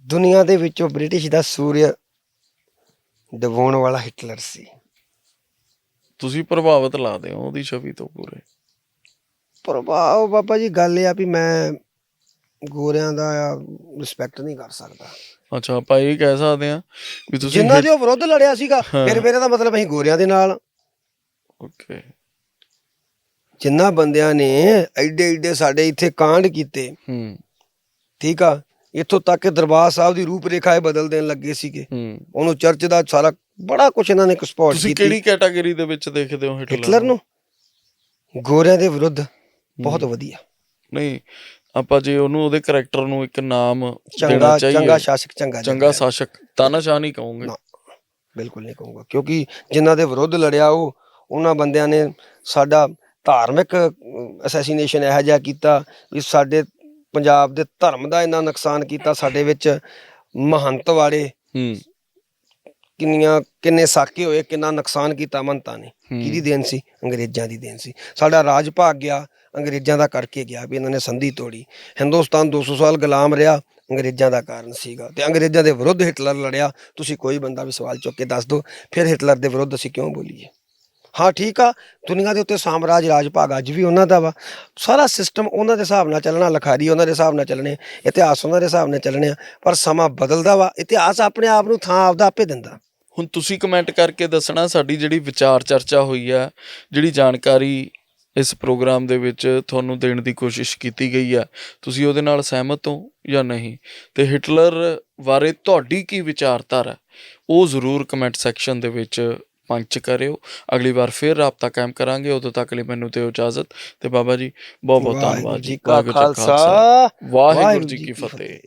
ਦੁਨੀਆ ਦੇ ਵਿੱਚੋਂ ਬ੍ਰਿਟਿਸ਼ ਦਾ ਸੂਰਯ ਡਬਾਉਣ ਵਾਲਾ ਹਿਟਲਰ ਸੀ। ਤੁਸੀਂ ਪ੍ਰਭਾਵਿਤ ਲਾਦੇ ਹੋ ਉਹਦੀ ਛਵੀ ਤੋਂ ਪੂਰੇ। ਪ੍ਰਭਾਵ ਬਾਬਾ ਜੀ ਗੱਲ ਇਹ ਆ ਵੀ ਮੈਂ ਗੋਰਿਆਂ ਦਾ ਰਿਸਪੈਕਟ ਨਹੀਂ ਕਰ ਸਕਦਾ। ਅੱਛਾ ਆਪਾਂ ਇਹ ਕਹਿ ਸਕਦੇ ਆ ਵੀ ਤੁਸੀਂ ਦੇ ਉਹ ਵਿਰੁੱਧ ਲੜਿਆ ਸੀਗਾ। ਫਿਰ ਮੇਰੇ ਦਾ ਮਤਲਬ ਅਸੀਂ ਗੋਰਿਆਂ ਦੇ ਨਾਲ। ਓਕੇ। ਜਿਨ੍ਹਾਂ ਬੰਦਿਆਂ ਨੇ ਐਡੇ ਐਡੇ ਸਾਡੇ ਇੱਥੇ ਕਾਂਡ ਕੀਤੇ ਹੂੰ। ਠੀਕ ਆ ਇੱਥੋਂ ਤੱਕ ਕਿ ਦਰਬਾਰ ਸਾਹਿਬ ਦੀ ਰੂਪ ਰੇਖਾ ਇਹ ਬਦਲ ਦੇਣ ਲੱਗੇ ਸੀਗੇ। ਹੂੰ। ਉਹਨੂੰ ਚਰਚ ਦਾ ਸਾਰਾ ਬੜਾ ਕੁਝ ਇਹਨਾਂ ਨੇ ਐਕਸਪੋਰਟ ਤੁਸੀਂ ਕੀਤੀ। ਕਿਹੜੀ ਕੈਟਾਗਰੀ ਦੇ ਵਿੱਚ ਦੇਖਦੇ ਹੋ ਹਿਟਲਰ ਨੂੰ? ਗੋਰਿਆਂ ਦੇ ਵਿਰੁੱਧ। ਬਹੁਤ ਵਧੀਆ। ਨਹੀਂ ਆਪਾਂ ਜੇ ਉਹਨੂੰ ਉਹਦੇ ਕਰੈਕਟਰ ਨੂੰ ਇੱਕ ਨਾਮ ਚੰਗਾ ਦੇਣਾ ਚਾਹੀਏ। ਚੰਗਾ ਸ਼ਾਸਕ ਚੰਗਾ ਚੰਗਾ। ਸ਼ਾਸਕ ਤਾਨਾਸ਼ਾਹ ਨਹੀਂ ਕਹੋਗੇ। ਨਾ ਬਿਲਕੁਲ ਨਹੀਂ ਕਹੂੰਗਾ। ਕਿਉਂਕਿ ਜਿਨ੍ਹਾਂ ਦੇ ਵਿਰੁੱਧ ਲੜਿਆ ਉਹ ਉਹਨਾਂ ਬੰਦਿਆਂ ਨੇ ਸਾਡਾ ਧਾਰਮਿਕ ਅਸੈਸੀਨੇਸ਼ਨ ਇਹੋ ਜਿਹਾ ਕੀਤਾ ਵੀ ਸਾਡੇ ਪੰਜਾਬ ਦੇ ਧਰਮ ਦਾ ਇੰਨਾ ਨੁਕਸਾਨ ਕੀਤਾ ਸਾਡੇ ਵਿੱਚ ਮਹੰਤ ਵਾਲੇ ਹੂੰ। ਕਿੰਨੀਆਂ ਕਿੰਨੇ ਸਾਕੇ ਹੋਏ ਕਿੰਨਾ ਨੁਕਸਾਨ ਕੀਤਾ ਮੰਤਾਂ ਨੇ। ਕਿਹਦੀ ਦੇਣ ਸੀ? ਅੰਗਰੇਜ਼ਾਂ ਦੀ ਦੇਣ ਸੀ। ਸਾਡਾ ਰਾਜ ਭਾਗ ਗਿਆ ਅੰਗਰੇਜ਼ਾਂ ਦਾ ਕਰਕੇ ਗਿਆ ਵੀ ਇਹਨਾਂ ਨੇ ਸੰਧੀ ਤੋੜੀ। ਹਿੰਦੁਸਤਾਨ 200 ਸਾਲ ਗੁਲਾਮ ਰਿਹਾ ਅੰਗਰੇਜ਼ਾਂ ਦਾ ਕਾਰਨ ਸੀਗਾ। ਤੇ ਅੰਗਰੇਜ਼ਾਂ ਦੇ ਵਿਰੁੱਧ ਹਿਟਲਰ ਲੜਿਆ। ਤੁਸੀਂ ਕੋਈ ਬੰਦਾ ਵੀ ਸਵਾਲ ਚੁੱਕ ਕੇ ਦੱਸ ਦਿਓ ਫਿਰ ਹਿਟਲਰ ਦੇ ਵਿਰੁੱਧ ਅਸੀਂ ਕਿਉਂ ਬੋਲੀਏ? ਹਾਂ ਠੀਕ ਆ ਦੁਨੀਆ ਦੇ ਉੱਤੇ ਸਾਮਰਾਜ ਰਾਜ ਭਾਗ ਅੱਜ ਵੀ ਉਹਨਾਂ ਦਾ ਵਾ। ਸਾਰਾ ਸਿਸਟਮ ਉਹਨਾਂ ਦੇ ਹਿਸਾਬ ਨਾਲ ਚੱਲਣਾ ਲਖਾਰੀ ਉਹਨਾਂ ਦੇ ਹਿਸਾਬ ਨਾਲ ਚੱਲਣੇ ਇਤਿਹਾਸ ਉਹਨਾਂ ਦੇ ਹਿਸਾਬ ਨਾਲ ਚੱਲਣੇ ਪਰ ਸਮਾਂ ਬਦਲਦਾ ਵਾ। ਇਤਿਹਾਸ ਆਪਣੇ ਆਪ ਨੂੰ ਥਾਂ ਆਪਦਾ ਆਪੇ ਦਿੰਦਾ। ਹੁਣ ਤੁਸੀਂ ਕਮੈਂਟ ਕਰਕੇ ਦੱਸਣਾ ਸਾਡੀ ਜਿਹੜੀ ਵਿਚਾਰ ਚਰਚਾ ਹੋਈ ਆ ਜਿਹੜੀ ਜਾਣਕਾਰੀ ਇਸ ਪ੍ਰੋਗਰਾਮ ਦੇ ਵਿੱਚ ਤੁਹਾਨੂੰ ਦੇਣ ਦੀ ਕੋਸ਼ਿਸ਼ ਕੀਤੀ ਗਈ ਆ ਤੁਸੀਂ ਉਹਦੇ ਨਾਲ ਸਹਿਮਤ ਹੋ ਜਾਂ ਨਹੀਂ? ਤੇ ਹਿਟਲਰ ਬਾਰੇ ਤੁਹਾਡੀ ਕੀ ਵਿਚਾਰਧਾਰਾ? ਉਹ ਜ਼ਰੂਰ ਕਮੈਂਟ ਸੈਕਸ਼ਨ ਦੇ ਵਿੱਚ ਪੰਚ ਕਰਿਓ। ਅਗਲੀ ਵਾਰ ਫਿਰ ਰਾਬਤਾ ਕਾਇਮ ਕਰਾਂਗੇ। ਉਦੋਂ ਤੱਕ ਲਈ ਮੈਨੂੰ ਦਿਓ ਇਜਾਜ਼ਤ। ਤੇ ਬਾਬਾ ਜੀ ਬਹੁਤ ਬਹੁਤ ਧੰਨਵਾਦ ਜੀ। ਕਾ ਖਾਲਸਾ। ਵਾਹਿਗੁਰੂ ਜੀ ਕੀ ਫਤਿਹ।